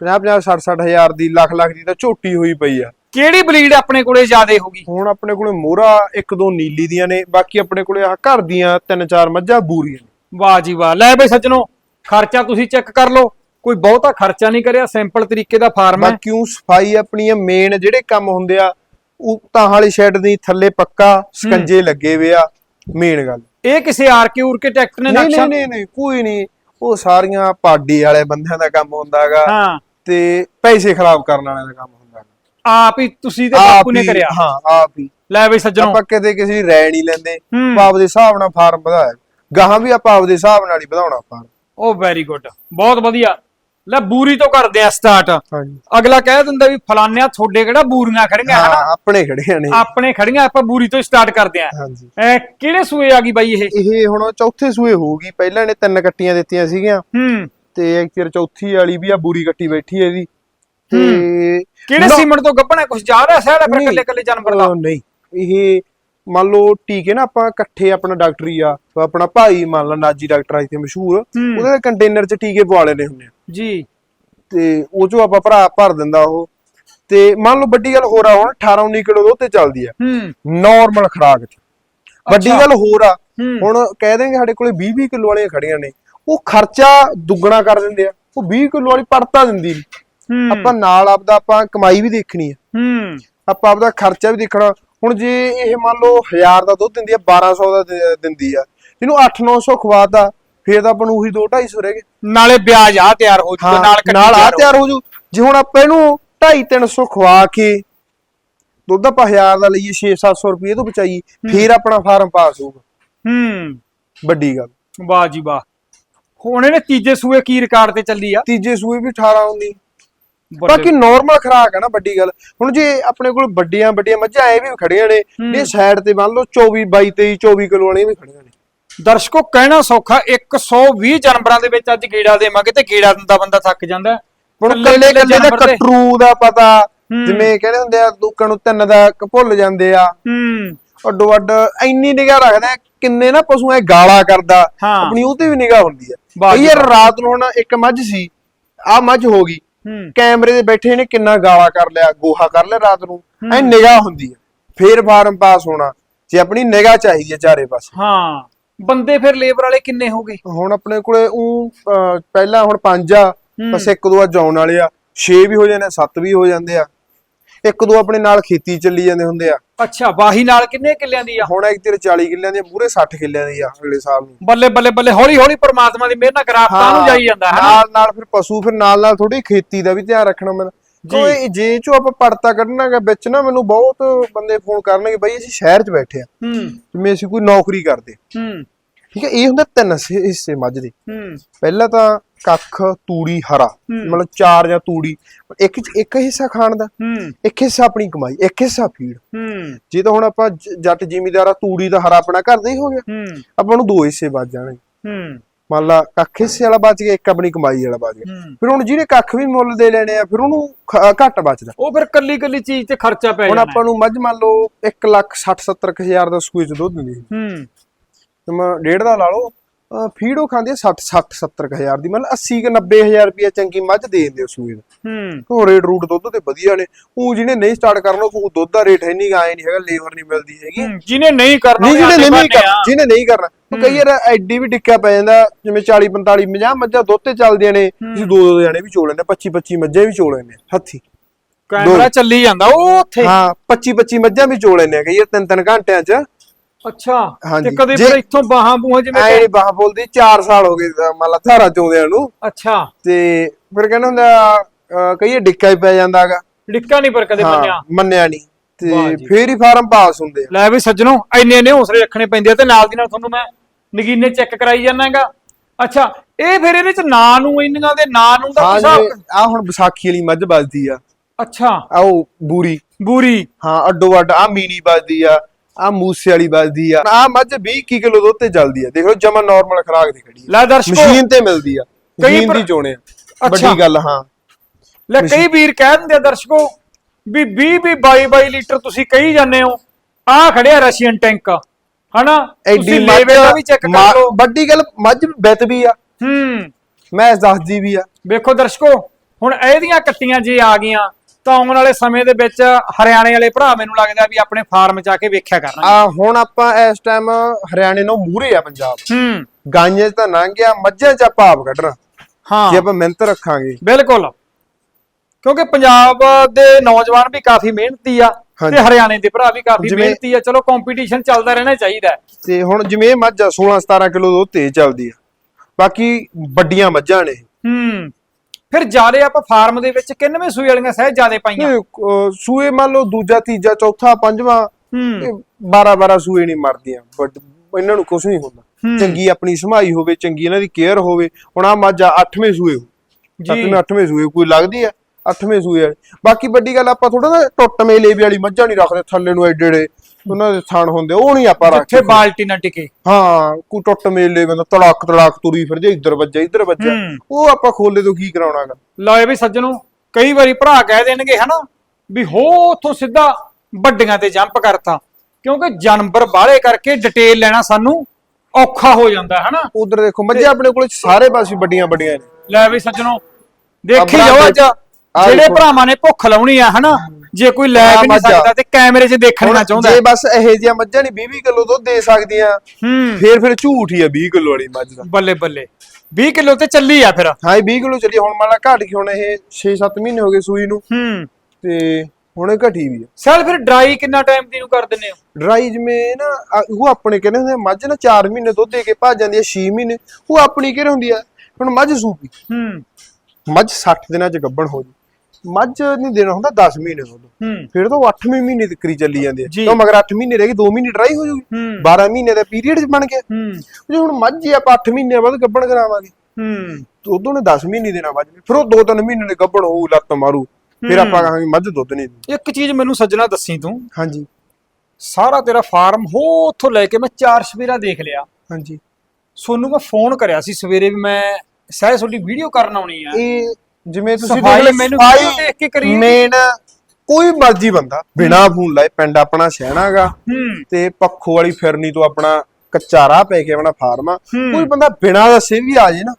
S2: 50 50 60 60 ਹਜ਼ਾਰ ਦੀ ਲੱਖ ਲੱਖ ਦੀ ਤਾਂ ਝੋਟੀ ਹੋਈ ਪਈ ਆ।
S1: ਕਿਹੜੀ ਬਲੀਡ ਆਪਣੇ ਕੋਲੇ ਜ਼ਿਆਦੇ ਹੋਗੀ
S2: ਹੁਣ ਆਪਣੇ ਕੋਲੇ ਮੋਹਰਾ ਇੱਕ ਦੋ ਨੀਲੀ ਦੀਆਂ ਨੇ ਬਾਕੀ ਆਪਣੇ ਕੋਲੇ ਆ ਘਰ ਦੀਆਂ ਤਿੰਨ ਚਾਰ ਮੱਝਾਂ ਬੂਰੀਆਂ ਨੇ।
S1: ਵਾਹ ਜੀ ਵਾਹ। ਲੈ ਬਈ ਸੱਜਣੋ ਖਰਚਾ ਤੁਸੀਂ ਚੈੱਕ ਕਰ ਲਓ। ਕੋਈ ਬਹੁਤਾ ਖਰਚਾ ਨਹੀਂ ਕਰਿਆ ਸਿੰਪਲ ਤਰੀਕੇ ਦਾ ਫਾਰਮ ਹੈ।
S2: ਬਾਕੀ ਉਹ ਸਫ਼ਾਈ ਆਪਣੀ ਮੇਨ ਜਿਹੜੇ ਕੰਮ ਹੁੰਦੇ ਆ ਉਹ ਤਾਂ ਵਾਲੀ ਸ਼ੈੱਡ ਦੀ ਥੱਲੇ ਪੱਕਾ ਸਕੰਜੇ ਲੱਗੇ ਵੇ ਆ ਮੇਨ ਗੱਲ।
S1: ਇਹ ਕਿਸੇ ਆਰਕੇ ਆਰਕੀਟੈਕਟ ਨੇ
S2: ਨਹੀਂ
S1: ਨਕਸ਼ਾ?
S2: ਨਹੀਂ ਨਹੀਂ ਨਹੀਂ ਕੋਈ ਨਹੀਂ। ਉਹ ਸਾਰੀਆਂ ਪਾਡੀ ਵਾਲੇ ਬੰਦਿਆਂ ਦਾ ਕੰਮ ਹੁੰਦਾਗਾ
S1: ਹਾਂ।
S2: ਤੇ ਪੈਸੇ ਖਰਾਬ ਕਰਨ ਵਾਲਿਆਂ ਦਾ ਕੰਮ ਹੁੰਦਾ
S1: ਆਪ ਹੀ ਤੁਸੀਂ ਤੇ ਬਾਪੂ ਨੇ ਕਰਿਆ।
S2: ਹਾਂ ਆਪ ਹੀ।
S1: ਲੈ ਬਈ ਸੱਜਣੋ।
S2: ਆਪਾਂ ਕਿਤੇ ਕਿਸੇ ਦੀ ਰਾਇ ਨਹੀਂ ਲੈਂਦੇ।
S1: ਹੂੰ।
S2: ਆਪਾਂ ਆਪਦੇ ਹਿਸਾਬ ਨਾਲ ਫਾਰਮ ਵਧਾਇਆ। ਗਾਹਾਂ ਵੀ ਆਪਾਂ ਆਪਦੇ ਹਿਸਾਬ ਨਾਲ ਹੀ ਵਧਾਉਣਾ ਫਾਰਮ
S1: ਉਹ ਵੈਰੀ ਗੁੱਡ ਬਹੁਤ ਵਧੀਆ। ਲੈ ਬੂਰੀ ਤੋਂ ਕਰਦੇ ਆ ਸਟਾਰਟ
S2: ਹਾਂਜੀ।
S1: ਅਗਲਾ ਕਹਿ ਦਿੰਦਾ ਵੀ ਫਲਾਨਿਆਂ ਤੁਹਾਡੇ ਕਿਹੜਾ ਬੂਰੀਆਂ ਖੜੀਆਂ ਹਨਾ?
S2: ਆਪਣੇ ਖੜੇ ਨੇ।
S1: ਆਪਣੇ ਖੜੀਆਂ ਆਪਾਂ ਬੂਰੀ ਤੋਂ ਸਟਾਰਟ ਕਰਦੇ ਆ।
S2: ਹਾਂਜੀ।
S1: ਐ ਕਿਹੜੇ ਸੂਏ ਆ ਗਈ ਬਾਈ ਇਹ?
S2: ਇਹ ਹੁਣ ਚੌਥੇ ਸੂਏ ਹੋਊਗੀ ਪਹਿਲਾਂ ਨੇ ਤਿੰਨ ਕੱਟੀਆਂ ਦਿੱਤੀਆਂ ਸੀਗੀਆਂ।
S1: ਹੂੰ।
S2: ਤੇ ਇੱਕ ਚੌਥੀ ਵਾਲੀ ਵੀ ਆ ਬੂਰੀ ਕੱਟੀ ਬੈਠੀ ਹੈ ਇਹਦੀ। ਤੇ
S1: ਕਿਹੜੇ ਸੀਮੈਂਟ ਤੋਂ ਗੱਭਣਾ? ਕੁਝ ਜ਼ਿਆਦਾ ਹੈ ਸਹਿੜਾ ਫਿਰ
S2: ਨਹੀਂ,
S1: ਕੱਲੇ ਕੱਲੇ ਜਾਨਵਰ ਦਾ?
S2: ਨਹੀਂ। ਇਹ ਮੰਨ ਲਓ ਟੀਕੇ ਨਾ ਆਪਾਂ ਇਕੱਠੇ ਆਪਣਾ ਡਾਕਟਰੀ ਆ ਆਪਣਾ ਭਾਈ ਮੰਨ ਲਾ ਨਾਜੀ ਡਾਕਟਰ ਆ ਇੱਥੇ ਮਸ਼ਹੂਰ। ਉਹਦੇ ਕੰਟੇਨਰ 'ਚ ਟੀਕੇ ਪਵਾ ਲੈਣੇ ਹੁੰਦੇ ਆ।
S1: ਜੀ।
S2: ਤੇ ਉਹ ਚੋਂ ਆਪਾਂ ਭਰਾ ਭਰ ਦਿੰਦਾ ਉਹ। ਤੇ ਮੰਨ ਲਓ ਵੱਡੀ ਗੱਲ ਹੋਰ ਆ ਹੁਣ 18 19 ਕਿਲੋ ਦੁੱਧ ਤੇ ਚੱਲਦੀ ਆ।
S1: ਹੂੰ।
S2: ਨਾਰਮਲ ਖਰਾਕ 'ਚ। ਵੱਡੀ। ਗੱਲ ਹੋਰ ਆ। ਹੁਣ ਕਹਿ ਦੇਂਗੇ ਸਾਡੇ ਕੋਲੇ 20 20 ਕਿਲੋ ਵਾਲੀਆਂ ਖੜੀਆਂ ਨੇ। ਉਹ ਖਰਚਾ ਦੁੱਗਣਾ ਕਰ ਦਿੰਦੇ ਆ। ਉਹ 20 ਕਿਲੋ ਵਾਲੀ ਪੜਤਾ ਦਿੰਦੀ ਨੀ।
S1: ਹੂੰ।
S2: ਆਪਾਂ ਨਾਲ ਆਪਦਾ ਆਪਾਂ ਕਮਾਈ ਵੀ ਦੇਖਣੀ ਆ
S1: ਹੂੰ।
S2: ਆਪਾਂ ਆਪਦਾ ਖਰਚਾ ਵੀ ਦੇਖਣਾ। ਹੁਣ ਜੇ ਇਹ ਮੰਨ ਲਓ 1000 ਦਾ ਦੁੱਧ ਦਿੰਦੀ ਆ 1200 ਦਾ ਦਿੰਦੀ ਆ। ਇਹਨੂੰ 8-900 ਖਵਾਤਾ ਫੇਰ ਤਾਂ ਆਪਾਂ ਨੂੰ ਉਹੀ 2-250 ਰਹਿ ਗਏ।
S1: ਨਾਲੇ ਵਿਆਜ ਆ ਤਿਆਰ ਹੋ ਜੂਗਾ ਨਾਲ
S2: ਨਾਲ ਆ
S1: ਤਿਆਰ
S2: ਹੋ ਜੂ। ਜੇ। ਹੁਣ ਆਪਾਂ ਇਹਨੂੰ 2-300 ਖਵਾ ਕੇ ਦੁੱਧ ਆਪਾਂ 1000 ਦਾ ਲਈਏ 6-700 ਰੁਪਏ ਤੋਂ ਬਚਾਈਏ ਫੇਰ ਆਪਣਾ ਫਾਰਮ ਪਾਸ ਹੋਊਗਾ।
S1: ਹੂੰ।
S2: ਵੱਡੀ ਗੱਲ।
S1: ਵਾਹ ਜੀ ਵਾਹ। ਹੁਣ ਇਹਨੇ ਤੀਜੇ ਸੂਏ ਕੀ ਰਿਕਾਰਡ ਤੇ ਚੱਲੀ ਆ?
S2: ਤੀਜੇ ਸੂਏ ਵੀ 18 19
S1: ਵੱਡੇ-
S2: ਬਾਕੀ ਨਾਰਮਲ ਖਰਾਕ ਹੈ ਨਾ ਵੱਡੀ ਗੱਲ ਹੁਣ ਜੇ ਆਪਣੇ ਕੋਲ ਵੱਡੀਆਂ ਵੱਡੀਆਂ ਮੱਝਾਂ ਐ ਵੀ ਖੜੀਆਂ ਨੇ ਇਹ ਸਾਈਡ ਤੇ ਮੰਨ ਲਓ 24 22 23 24 ਕਿਲੋ ਵਾਲੀਆਂ ਵੀ ਖੜੀਆਂ ਨੇ
S1: ਦਰਸ਼ਕੋ ਕਹਿਣਾ ਸੌਖਾ 120 ਜਾਨਵਰਾਂ ਦੇ ਵਿੱਚ ਅੱਜ ਗੇੜਾ ਦੇਵਾਂਗੇ ਤੇ ਗੇੜਾ ਦਿੰਦਾ ਬੰਦਾ ਥੱਕ ਜਾਂਦਾ।
S2: ਹੁਣ ਕੱਲੇ ਕੱਲੇ ਦਾ ਕਟਰੂ ਦਾ ਪਤਾ। ਜਿਵੇਂ ਕਹਿੰਦੇ ਹੁੰਦੇ ਆ ਦੂਕਾਂ ਨੂੰ ਤਿੰਨ ਦਾ ਭੁੱਲ ਜਾਂਦੇ ਆ
S1: ਹੂੰ
S2: ਅੱਡੋ ਅੱਡ ਇੰਨੀ ਨਿਗਾਹ ਰੱਖਦਾ ਕਿੰਨੇ ਨਾ ਪਸ਼ੂ ਐ ਗਾਲਾਂ ਕਰਦਾ। ਆਪਣੀ ਉਹ ਤੇ ਵੀ ਨਿਗਾਹ ਹੁੰਦੀ ਆ
S1: ਜੀ
S2: ਯਾਰ। ਰਾਤ ਨੂੰ ਹੁਣ ਇੱਕ ਮੱਝ ਸੀ ਆ ਮੱਝ ਹੋ ਗਈ ਕੈਮਰੇ ਦੇ ਬੈਠੇ ਨੇ ਕਿੰਨਾ ਗਾਲਾਂ ਕਰ ਲਿਆ ਗੋਹਾ ਕਰ ਲਿਆ ਰਾਤ ਨੂੰ। ਐ ਨਿਗਾਹ ਹੁੰਦੀ ਆ। ਫੇਰ ਫਾਰਮ ਪਾਸ ਹੋਣਾ ਜੇ ਆਪਣੀ ਨਿਗਾਹ ਚਾਹੀਦੀ ਆ ਚਾਰੇ ਪਾਸੇ।
S1: ਹਾਂ ਬੰਦੇ ਫਿਰ ਲੇਬਰ ਵਾਲੇ ਕਿੰਨੇ ਹੋ ਗਏ?
S2: ਹੁਣ ਆਪਣੇ ਕੋਲੇ ਉਹ ਪਹਿਲਾਂ ਹੁਣ ਪੰਜ ਆ ਬਸ ਇੱਕ ਦੋ ਆ ਜਾਉਣ ਵਾਲੇ ਆ। 6 ਵੀ ਹੋ ਜਾਂਦੇ ਆ 7 ਵੀ ਹੋ ਜਾਂਦੇ ਆ। ਇੱਕ ਦੋ ਆਪਣੇ ਨਾਲ ਖੇਤੀ ਚੱਲੀ ਜਾਂਦੇ ਹੁੰਦੇ ਆ।
S1: ਅੱਛਾ ਵਾਹੀ ਨਾਲ ਕਿੰਨੇ ਕਿੱਲਿਆਂ ਦੀ ਆ?
S2: ਹੁਣ ਇੱਕ ਤੇਰੇ 40 ਕਿੱਲਿਆਂ ਦੀ ਮੂਰੇ 60 ਕਿੱਲਿਆਂ ਦੀ ਆ ਅਗਲੇ ਸਾਲ ਨੂੰ।
S1: ਬੱਲੇ ਬੱਲੇ ਬੱਲੇ ਹੌਲੀ ਹੌਲੀ ਪ੍ਰਮਾਤਮਾ ਦੀ ਮਿਹਰ ਨਾਲ ਗ੍ਰਾਫਤਾਂ ਨੂੰ ਜਾਈ ਜਾਂਦਾ ਹੈ
S2: ਨਾਲ ਨਾਲ ਫਿਰ ਪਸ਼ੂ ਫਿਰ ਨਾਲ ਨਾਲ ਥੋੜੀ ਖੇਤੀ ਦਾ ਵੀ ਧਿਆਨ ਰੱਖਣਾ ਮੈਂ ਕੋਈ ਜੇ ਚੋਂ ਆਪਾਂ ਪੜਤਾ ਕੱਢਣਾਗਾ ਵਿੱਚ ਨਾ ਮੈਨੂੰ ਬਹੁਤ ਬੰਦੇ ਫੋਨ ਕਰਨਗੇ ਬਈ ਅਸੀਂ ਸ਼ਹਿਰ 'ਚ ਬੈਠੇ ਆ।
S1: ਹੂੰ।
S2: ਜਿਵੇਂ ਅਸੀਂ ਕੋਈ ਨੌਕਰੀ ਕਰਦੇ।
S1: ਹੂੰ।
S2: ਠੀਕ ਹੈ ਇਹ ਹੁੰਦਾ ਤਿੰਨ ਹਿੱਸੇ ਮੱਝ ਦੇ।
S1: ਹੂੰ।
S2: ਪਹਿਲਾਂ ਤਾਂ ਕੱਖ ਤੂੜੀ ਹਰਾ। ਮਤਲਬ ਚਾਰ ਜਾਂ ਤੂੜੀ। ਇੱਕ ਇੱਕ ਹਿੱਸਾ ਖਾਣ ਦਾ ਇੱਕ ਹਿੱਸਾ ਆਪਣੀ ਕਮਾਈ ਇੱਕ ਹਿੱਸਾ ਫੀਡ। ਜੇ ਤਾਂ ਹੁਣ ਆਪਾਂ ਜੱਟ ਜ਼ਿਮੀਦਾਰ ਆ ਤੂੜੀ ਦਾ ਹਰਾ ਆਪਣਾ ਘਰ ਦਾ ਹੀ ਹੋ ਗਿਆ। ਆਪਾਂ ਨੂੰ ਦੋ ਹਿੱਸੇ ਬਚ ਜਾਣਗੇ ਮੰਨ ਲਾ ਕੱਖ ਹਿੱਸੇ ਵਾਲਾ ਬਚ ਗਿਆ ਇੱਕ ਆਪਣੀ ਕਮਾਈ ਵਾਲਾ ਬਚ ਗਿਆ। ਫਿਰ ਹੁਣ ਜਿਹਨੇ ਕੱਖ ਵੀ ਮੁੱਲ ਦੇ ਲੈਣੇ ਆ ਫਿਰ ਉਹਨੂੰ ਘੱਟ ਬਚਦਾ।
S1: ਉਹ ਫਿਰ ਕੱਲੀ ਕੱਲੀ ਚੀਜ਼ ਤੇ ਖਰਚਾ ਪੈ
S2: ਹੁਣ
S1: ਜਾਣਾ।
S2: ਆਪਾਂ ਨੂੰ ਮੱਝ ਮੰਨ ਲਓ 1 ਲੱਖ 60 70 ਕੁ ਹਜ਼ਾਰ ਦਾ ਸੂਏ ਚ ਦੁੱਧ ਦਿੰਦੀ
S1: ਹੂੰ।
S2: ਤੇ ਮੈਂ ਡੇਢ ਦਾ ਲਾ ਲਓ ਫੀਡ ਉਹ ਖਾਂਦੀ ਆ 60 60 70 ਕੁ ਹਜ਼ਾਰ ਦੀ ਮਤਲਬ 80 ਕਿ 90 ਹਜ਼ਾਰ ਰੁਪਏ ਚੰਗੀ ਮੱਝ ਦੇ ਦਿੰਦੇ ਆ ਸੂਏ ਦਾ
S1: ਹੂੰ।
S2: ਰੇਟ ਰੂਟ ਦੁੱਧ ਤੇ ਵਧੀਆ ਨੇ। ਉਹ ਜਿਹਨੇ ਨਹੀਂ ਸਟਾਰਟ ਕਰਨਾ ਉਹ ਦੁੱਧ ਦਾ ਰੇਟ ਹੈ ਨਹੀਂ ਆਏ ਨਹੀਂ ਹੈਗਾ ਲੇਬਰ ਨਹੀਂ ਮਿਲਦੀ ਹੈਗੀ।
S1: ਹੂੰ, ਜਿਹਨੇ ਨਹੀਂ ਕਰਨਾ
S2: ਜਿਹਨੇ ਨਹੀਂ ਕਰਨਾ। ਜਿਹਨੇ ਨਹੀਂ ਕਰਨਾ ਉਹ ਕਈ ਵਾਰ ਐਡੀ ਵੀ ਡਿੱਕਾ ਪੈ ਜਾਂਦਾ ਜਿਵੇਂ 40 45 50 ਮੱਝਾਂ ਦੁੱਧ ਤੇ ਚੱਲਦੀਆਂ ਨੇ ਤੁਸੀਂ ਦੋ ਦੋ ਜਣੇ ਵੀ ਚੋਲ ਲੈਂਦੇ 25 25 ਮੱਝਾਂ ਵੀ ਚੋਲ ਲੈਂਦੇ ਹੱਥੀ।
S1: ਕੈਮਰਾ ਚੱਲੀ ਜਾਂਦਾ ਉਹ ਉੱਥੇ।
S2: ਹਾਂ 25 25 ਮੱਝਾਂ ਵੀ ਚੋਲ ਲੈਂਦੇ ਕਈ ਵਾਰ ਤਿੰਨ ਤਿੰਨ ਘੰਟਿਆਂ 'ਚ।
S1: ਅੱਛਾ
S2: ਹਾਂਜੀ,
S1: ਤੇ ਕਦੇ
S2: ਜੇ-
S1: ਫਿਰ ਇੱਥੋਂ ਬਾਹਾਂ ਬੂਹਾਂ ਜਿਵੇਂ
S2: ਐ ਨਹੀਂ ਬਾਹ ਬੋਲਦੀ 4 ਸਾਲ ਹੋ ਗਏ ਮੰਨ ਲਾ ਥਾਰਾ ਚੋਂਦਿਆਂ ਨੂੰ।
S1: ਅੱਛਾ।
S2: ਤੇ ਫਿਰ ਕਹਿੰਦਾ ਹੁੰਦਾ ਅਹ ਕਈ ਵਾਰ ਡਿੱਕਾ ਹੀ ਪੈ ਜਾਂਦਾਗਾ
S1: ਡਿੱਕਾ ਨਹੀਂ ਪਰ ਕਦੇ ਮੰਨਿਆ?
S2: ਮੰਨਿਆ ਨਹੀਂ।
S1: ਵਾਹ
S2: ਤੇ
S1: ਜੀ।
S2: ਫੇਰ ਹੀ ਫਾਰਮ ਪਾਸ ਹੁੰਦੇ ਆ।
S1: ਲੈ ਵੀ ਸੱਜਣੋ ਇੰਨੇ ਇੰਨੇ ਹੌਸਲੇ ਰੱਖਣੇ ਪੈਂਦੇ ਆ ਤੇ ਨਾਲ ਦੀ ਨਾਲ ਤੁਹਾਨੂੰ ਮੈਂ ਨਗੀਨੇ ਚੈੱਕ ਕਰਾਈ ਜਾਣਾਗਾ ਅੱਛਾ ਇਹ ਫਿਰ ਇਹਦੇ ਚ ਨਾਂ ਨੂੰ ਇੰਨੀਆਂ ਦੇ ਨਾਂ ਨੂੰ ਦਾ
S2: ਹਾਂ
S1: ਹਿਸਾਬ
S2: ਆ ਹੁਣ ਵਿਸਾਖੀ ਵਾਲੀ ਮੱਝ ਵੱਜਦੀ ਆ।
S1: ਅੱਛਾ।
S2: ਆ ਉਹ ਬੂਰੀ।
S1: ਬੂਰੀ।
S2: ਹਾਂ ਅੱਡੋ ਅੱਡ ਆ ਮੀਨੀ ਵੱਜਦੀ ਆ। ਆ ਮੂਸੇ ਵਾਲੀ ਵੱਜਦੀ ਆ। ਆ ਮੱਝ 20 21 ਕਿਲੋ ਦੁੱਧ ਤੇ ਚੱਲਦੀ ਆ। ਦੇਖੋ ਜਮਾ ਨਾਰਮਲ ਖਰਾਕ ਦੀ ਖੜੀ ਆ।
S1: ਲੈ ਦਰਸ਼ਕੋ
S2: ਮਸ਼ੀਨ ਤੇ ਮਿਲਦੀ ਆ।
S1: ਕਈ
S2: ਦੀ ਚੋਣੇ ਆ। ਵੱਡੀ ਗੱਲ ਹਾਂ।
S1: ਲੈ ਕਈ ਵੀਰ ਕਹਿ ਦਿੰਦੇ ਆ ਦਰਸ਼ਕੋ ਵੀ 20 ਵੀ 22 22 ਲੀਟਰ ਤੁਸੀਂ ਕਹੀ ਜਾਂਦੇ ਹੋ। ਆਹ ਖੜਿਆ ਰਸ਼ੀਅਨ ਟੈਂਕ। ਹਨਾ?
S2: ਐਡੀ
S1: ਤੁਸੀਂ ਲੇਵੇ ਦਾ ਵੀ ਚੈੱਕ ਕਰ ਲਓ।
S2: ਵੱਡੀ ਗੱਲ ਮੱਝ ਬਿੱਤ ਵੀ ਆ।
S1: ਹੂੰ।
S2: ਮੈਂ ਦੱਸਦੀ ਵੀ ਆ।
S1: ਵੇਖੋ ਦਰਸ਼ਕੋ ਹੁਣ ਇਹਦੀਆਂ ਕੱਟੀਆਂ ਜੇ ਆ ਗਈਆਂ ਤਾਂ ਆਉਣ ਵਾਲੇ ਸਮੇਂ ਦੇ ਵਿੱਚ ਹਰਿਆਣੇ ਵਾਲੇ ਭਰਾ ਮੈਨੂੰ ਲੱਗਦਾ ਵੀ ਆਪਣੇ ਫਾਰਮ 'ਚ ਆ ਕੇ ਵੇਖਿਆ ਕਰਨਗੇ।
S2: ਆ ਹੁਣ ਆਪਾਂ ਇਸ ਟਾਈਮ ਹਰਿਆਣੇ ਨੂੰ ਮੂਰੇ ਆ ਪੰਜਾਬ।
S1: ਹੂੰ।
S2: ਗਾਈਆਂ 'ਚ ਤਾਂ ਲੰਘ ਗਿਆ ਮੱਝਾਂ 'ਚ ਆਪਾਂ ਆਪ ਕੱਢਣਾ।
S1: ਹਾਂ।
S2: ਜੇ ਆਪਾਂ ਮਿਹਨਤ ਰੱਖਾਂਗੇ।
S1: ਬਿਲਕੁਲ। ਕਿਉਂਕਿ ਪੰਜਾਬ ਦੇ ਨੌਜਵਾਨ ਵੀ ਕਾਫੀ ਮਿਹਨਤੀ ਆ। ਤੇ ਹਰਿਆਣੇ ਦੇ ਭਰਾ ਵੀ ਕਾਫੀ ਮਿਹਨਤੀ ਆ। ਚਲੋ ਕੰਪੀਟੀਸ਼ਨ ਚੱਲਦਾ ਰਹਿਣਾ ਚਾਹੀਦਾ।
S2: ਤੇ ਹੁਣ ਜਿਵੇਂ ਮੱਝ ਆ 16 17 ਕਿਲੋ ਦੁੱਧ ਤੇਜ਼ ਚੱਲਦੀ ਆ। ਬਾਕੀ ਵੱਡੀਆਂ ਮੱਝਾਂ ਨੇ।
S1: ਹੂੰ। ਫਿਰ ਜਿਆਦੇ ਆਪਾਂ ਫਾਰਮ ਦੇ ਵਿੱਚ ਕਿੰਨਵੇਂ ਸੂਈ ਵਾਲੀਆਂ ਸਹਿਜ ਜਿਆਦੇ ਪਾਈਆਂ?
S2: ਅਹ, ਸੂਏ ਮੰਨ ਲਓ ਦੂਜਾ ਤੀਜਾ ਚੌਥਾ ਪੰਜਵਾਂ
S1: ਹੂੰ।
S2: 12 12 ਸੂਏ ਨਹੀਂ ਮਰਦੀਆਂ ਬਟ ਇਹਨਾਂ ਨੂੰ ਕੁਝ ਨਹੀਂ ਹੁੰਦਾ। ਚੰਗੀ ਆਪਣੀ ਸਮਾਈ ਹੋਵੇ ਚੰਗੀ ਇਹਨਾਂ ਦੀ ਕੇਅਰ ਹੋਵੇ ਹੁਣ ਆ ਮੱਝ ਆ 8ਵੇਂ ਸੂਏ ਹੋ
S1: ਜੀ।
S2: 7ਵੇਂ 8ਵੇਂ ਸੂਏ ਕੋਈ ਲੱਗਦੀ ਆ 8ਵੇਂ ਸੂਏ ਵਾਲੀ। ਬਾਕੀ ਵੱਡੀ ਗੱਲ ਆਪਾਂ ਥੋੜਾ ਨਾ ਟੁੱਟਵੇਂ ਲੇਵੇ ਵਾਲੀ ਮੱਝਾਂ ਨਹੀਂ ਰੱਖਦੇ ਥੱਲੇ ਨੂੰ ਐਡੇ ਐਡੇ। ਉਹਨਾਂ ਦੇ ਥਣ ਹੁੰਦੇ ਉਹ ਨਹੀਂ ਆਪਾਂ
S1: ਜਿੱਥੇ
S2: ਰੱਖਦੇ
S1: ਬਾਲਟੀ ਨਾ ਟਿਕੇ।
S2: ਹਾਂ ਕੋਈ ਟੁੱਟਵੇਂ ਲੇਵੇ ਦਾ ਤੜਾਕ ਤੜਾਕ ਤੁਰੀ ਫਿਰ ਜੇ ਇੱਧਰ ਵੱਜਾ ਇੱਧਰ ਵੱਜਾ
S1: ਹੂੰ।
S2: ਉਹ ਆਪਾਂ ਖੋਲੇ ਤੋਂ ਕੀ ਕਰਾਉਣਾਗਾ?
S1: ਲਏ ਵੀ ਸੱਜਣੋ ਕਈ ਵਾਰੀ ਭਰਾ ਕਹਿ ਦੇਣਗੇ ਹਨਾ ਵੀ ਹੋ ਉਥੋਂ ਸਿੱਧਾ ਵੱਡੀਆਂ ਤੇ ਜੰਪ ਕਰਤਾ ਕਿਉਂਕਿ ਜਾਨਵਰ ਬਾਹਲੇ ਕਰਕੇ ਡਿਟੇਲ ਲੈਣਾ ਸਾਨੂੰ ਔਖਾ ਹੋ ਜਾਂਦਾ ਹਨਾ।
S2: ਉਧਰ ਦੇਖੋ ਮੱਝਾਂ ਆਪਣੇ ਕੋਲ ਸਾਰੇ ਪਾਸੇ ਵੱਡੀਆਂ ਵੱਡੀਆਂ ਨੇ।
S1: ਲੈ ਵੀ ਸੱਜਣੋ ਦੇਖੀ ਜਾਓ ਅੱਜ ਜਿਹੜੇ। ਭਰਾਵਾਂ ਨੇ ਭੁੱਖ ਲਾਉਣੀ ਆ ਹਨਾ ਜੇ ਕੋਈ ਲੈ ਵੀ ਨਹੀਂ
S2: ਆ।
S1: ਸਕਦਾ ਤੇ ਕੈਮਰੇ 'ਚ ਦੇਖਣਾ ਚਾਹੁੰਦਾ।
S2: ਜੇ ਬਸ ਇਹੋ ਜਿਹੀਆਂ ਮੱਝਾਂ ਨਹੀਂ 20 ਕਿਲੋ ਦੁੱਧ ਦੇ ਸਕਦੀਆਂ
S1: ਹੂੰ।
S2: ਫੇਰ ਫਿਰ ਝੂਠ ਹੀ ਆ 20 ਕਿਲੋ ਵਾਲੀ ਮੱਝ ਦਾ।
S1: ਬੱਲੇ ਬੱਲੇ। 20 ਕਿਲੋ ਤੇ ਚੱਲੀ ਆ ਫਿਰ।
S2: ਹਾਂ ਇਹ 20 ਕਿਲੋ ਚੱਲੀ ਹੁਣ ਮਾਲਾ ਘਟ ਗਈ ਹੁਣ ਇਹ 6-7 ਮਹੀਨੇ ਹੋ ਗਏ ਸੂਈ ਨੂੰ।
S1: ਹੂੰ।
S2: ਤੇ ਹੁਣ ਇਹ ਘਟੀ ਵੀ ਆ।
S1: ਸਰ ਫਿਰ ਡਰਾਈ ਕਿੰਨਾ ਟਾਈਮ ਦੀ ਨੂੰ ਕਰ ਦਿੰਦੇ ਹੋ?
S2: ਡਰਾਈ ਜਿਵੇਂ ਨਾ ਆ- ਉਹ ਆਪਣੇ ਕਹਿੰਦੇ ਹੁੰਦੇ ਆ, ਮੱਝ ਨਾ 4 ਮਹੀਨੇ ਦੁੱਧ ਦੇ ਕੇ ਭੱਜ ਜਾਂਦੀ ਹੈ 6 ਮਹੀਨੇ। ਉਹ ਆਪਣੀ ਕਿਹੜੇ ਹੁੰਦੀ ਆ? ਹੁਣ ਮੱਝ ਸੂਪੀ।
S1: ਹੂੰ।
S2: ਮੱਝ 60 ਦਿਨਾਂ ਚ ਗੱਭਣ ਹੋ ਜੀ। ਮੱਝ ਨਹੀਂ ਦੇਣਾ ਹੁੰਦਾ 10 ਮਹੀਨੇ
S1: ਹੂੰ।
S2: ਫਿਰ ਤਾਂ ਉਹ 8ਵੇਂ ਮਹੀਨੇ ਤੱਕ ਹੀ ਚੱਲੀ ਜਾਂਦੀ ਹੈ
S1: ਜੀ।
S2: ਕਿਉਂ ਮਗਰ 8 ਮਹੀਨੇ ਰਹਿ ਗਏ 2 ਮਹੀਨੇ ਡਰਾਈ ਹੋ ਜੂਗੀ
S1: ਹੂੰ।
S2: 12 ਮਹੀਨੇ ਦਾ ਪੀਰੀਅਡ ਬਣ ਗਿਆ। ਜੇ ਹੁਣ ਮੱਝ ਹੀ ਆਪਾਂ 8 ਮਹੀਨੇ ਬਾਅਦ ਗੱਭਣ ਕਰਾਵਾਂਗੇ।
S1: ਹੂੰ।
S2: ਉਦੋਂ ਨੇ 10 ਮਹੀਨੇ ਦੇਣਾ ਮੱਝ ਨੇ। ਫਿਰ ਉਹ 2-3 ਮਹੀਨੇ ਦੇ ਗੱਭਣ ਹੋਊ ਲੱਤ ਮਾਰੂ। ਫਿਰ ਆਪਾਂ ਕਹਾਂਗੇ ਮੱਝ ਦੁੱਧ ਨਹੀਂ
S1: ਇੱਕ ਚੀਜ਼ ਮੈਨੂੰ ਸੱਜਣਾ ਦੱਸੀ ਤੂੰ।
S2: ਹਾਂਜੀ।
S1: ਸਾਰਾ ਤੇਰਾ ਫਾਰਮ ਹੋ ਉੱਥੋਂ ਲੈ ਕੇ ਮੈਂ ਚਾਰ ਸਵੇਰਾ ਦੇਖ ਲਿਆ।
S2: ਹਾਂਜੀ।
S1: ਸੋਨੂੰ ਮੈਂ ਫੋਨ ਕਰਿਆ ਸੀ ਸਵੇਰੇ ਵੀ ਮੈਂ ਸਹਿ ਤੁਹਾਡੀ ਵੀਡੀਓ ਕਰਨ ਆਉਣੀ ਆ।
S2: ਇਹ ਜਿਵੇਂ ਤੁਸੀਂ
S1: ਸਫ਼ਾਈ
S2: ਦੇਖ ਲਓ,
S1: ਮੈਨੂੰ
S2: ਸਫ਼ਾਈ
S1: video ਦੇਖ ਕੇ ਕਰੀ
S2: ਮੇਨ ਕੋਈ ਮਰਜ਼ੀ ਬੰਦਾ ਬਿਨਾ ਫੋਨ ਲਾਏ ਪਿੰਡ ਆਪਣਾ ਸਹਿਣਾਗਾ
S1: ਹੂੰ।
S2: ਤੇ ਪੱਖੋ ਵਾਲੀ ਫਿਰਨੀ ਤੋਂ ਆਪਣਾ ਕੱਚਾ ਰਾਹ ਪੈ ਕੇ ਆਪਣਾ ਫਾਰਮ ਆ। ਕੋਈ ਬੰਦਾ ਬਿਨਾ ਦੱਸੇ ਵੀ ਆ ਜੇ ਨਾ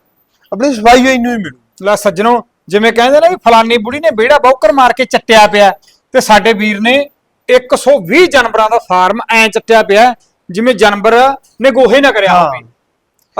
S2: ਆਪਣੀ ਸਫ਼ਾਈ ਹੋਈ ਨੂੰ ਹੀ ਮਿਲੂ।
S1: ਲੈ ਸੱਜਣੋ ਜਿਵੇਂ ਕਹਿੰਦੇ ਨੇ ਵੀ ਫਲਾਨੀ ਬੁੜੀ ਨੇ ਬੇੜਾ ਬੌਕਰ ਮਾਰ ਕੇ ਚੱਟਿਆ ਪਿਆ ਤੇ ਸਾਡੇ ਵੀਰ ਨੇ 120 ਜਾਨਵਰਾਂ ਦਾ ਫਾਰਮ ਐ ਚੱਟਿਆ ਪਿਆ ਜਿਵੇਂ ਜਾਨਵਰ ਨੇ ਗੋਹੇ ਨਾ ਕਰਿਆ। ਹੋਵੇ।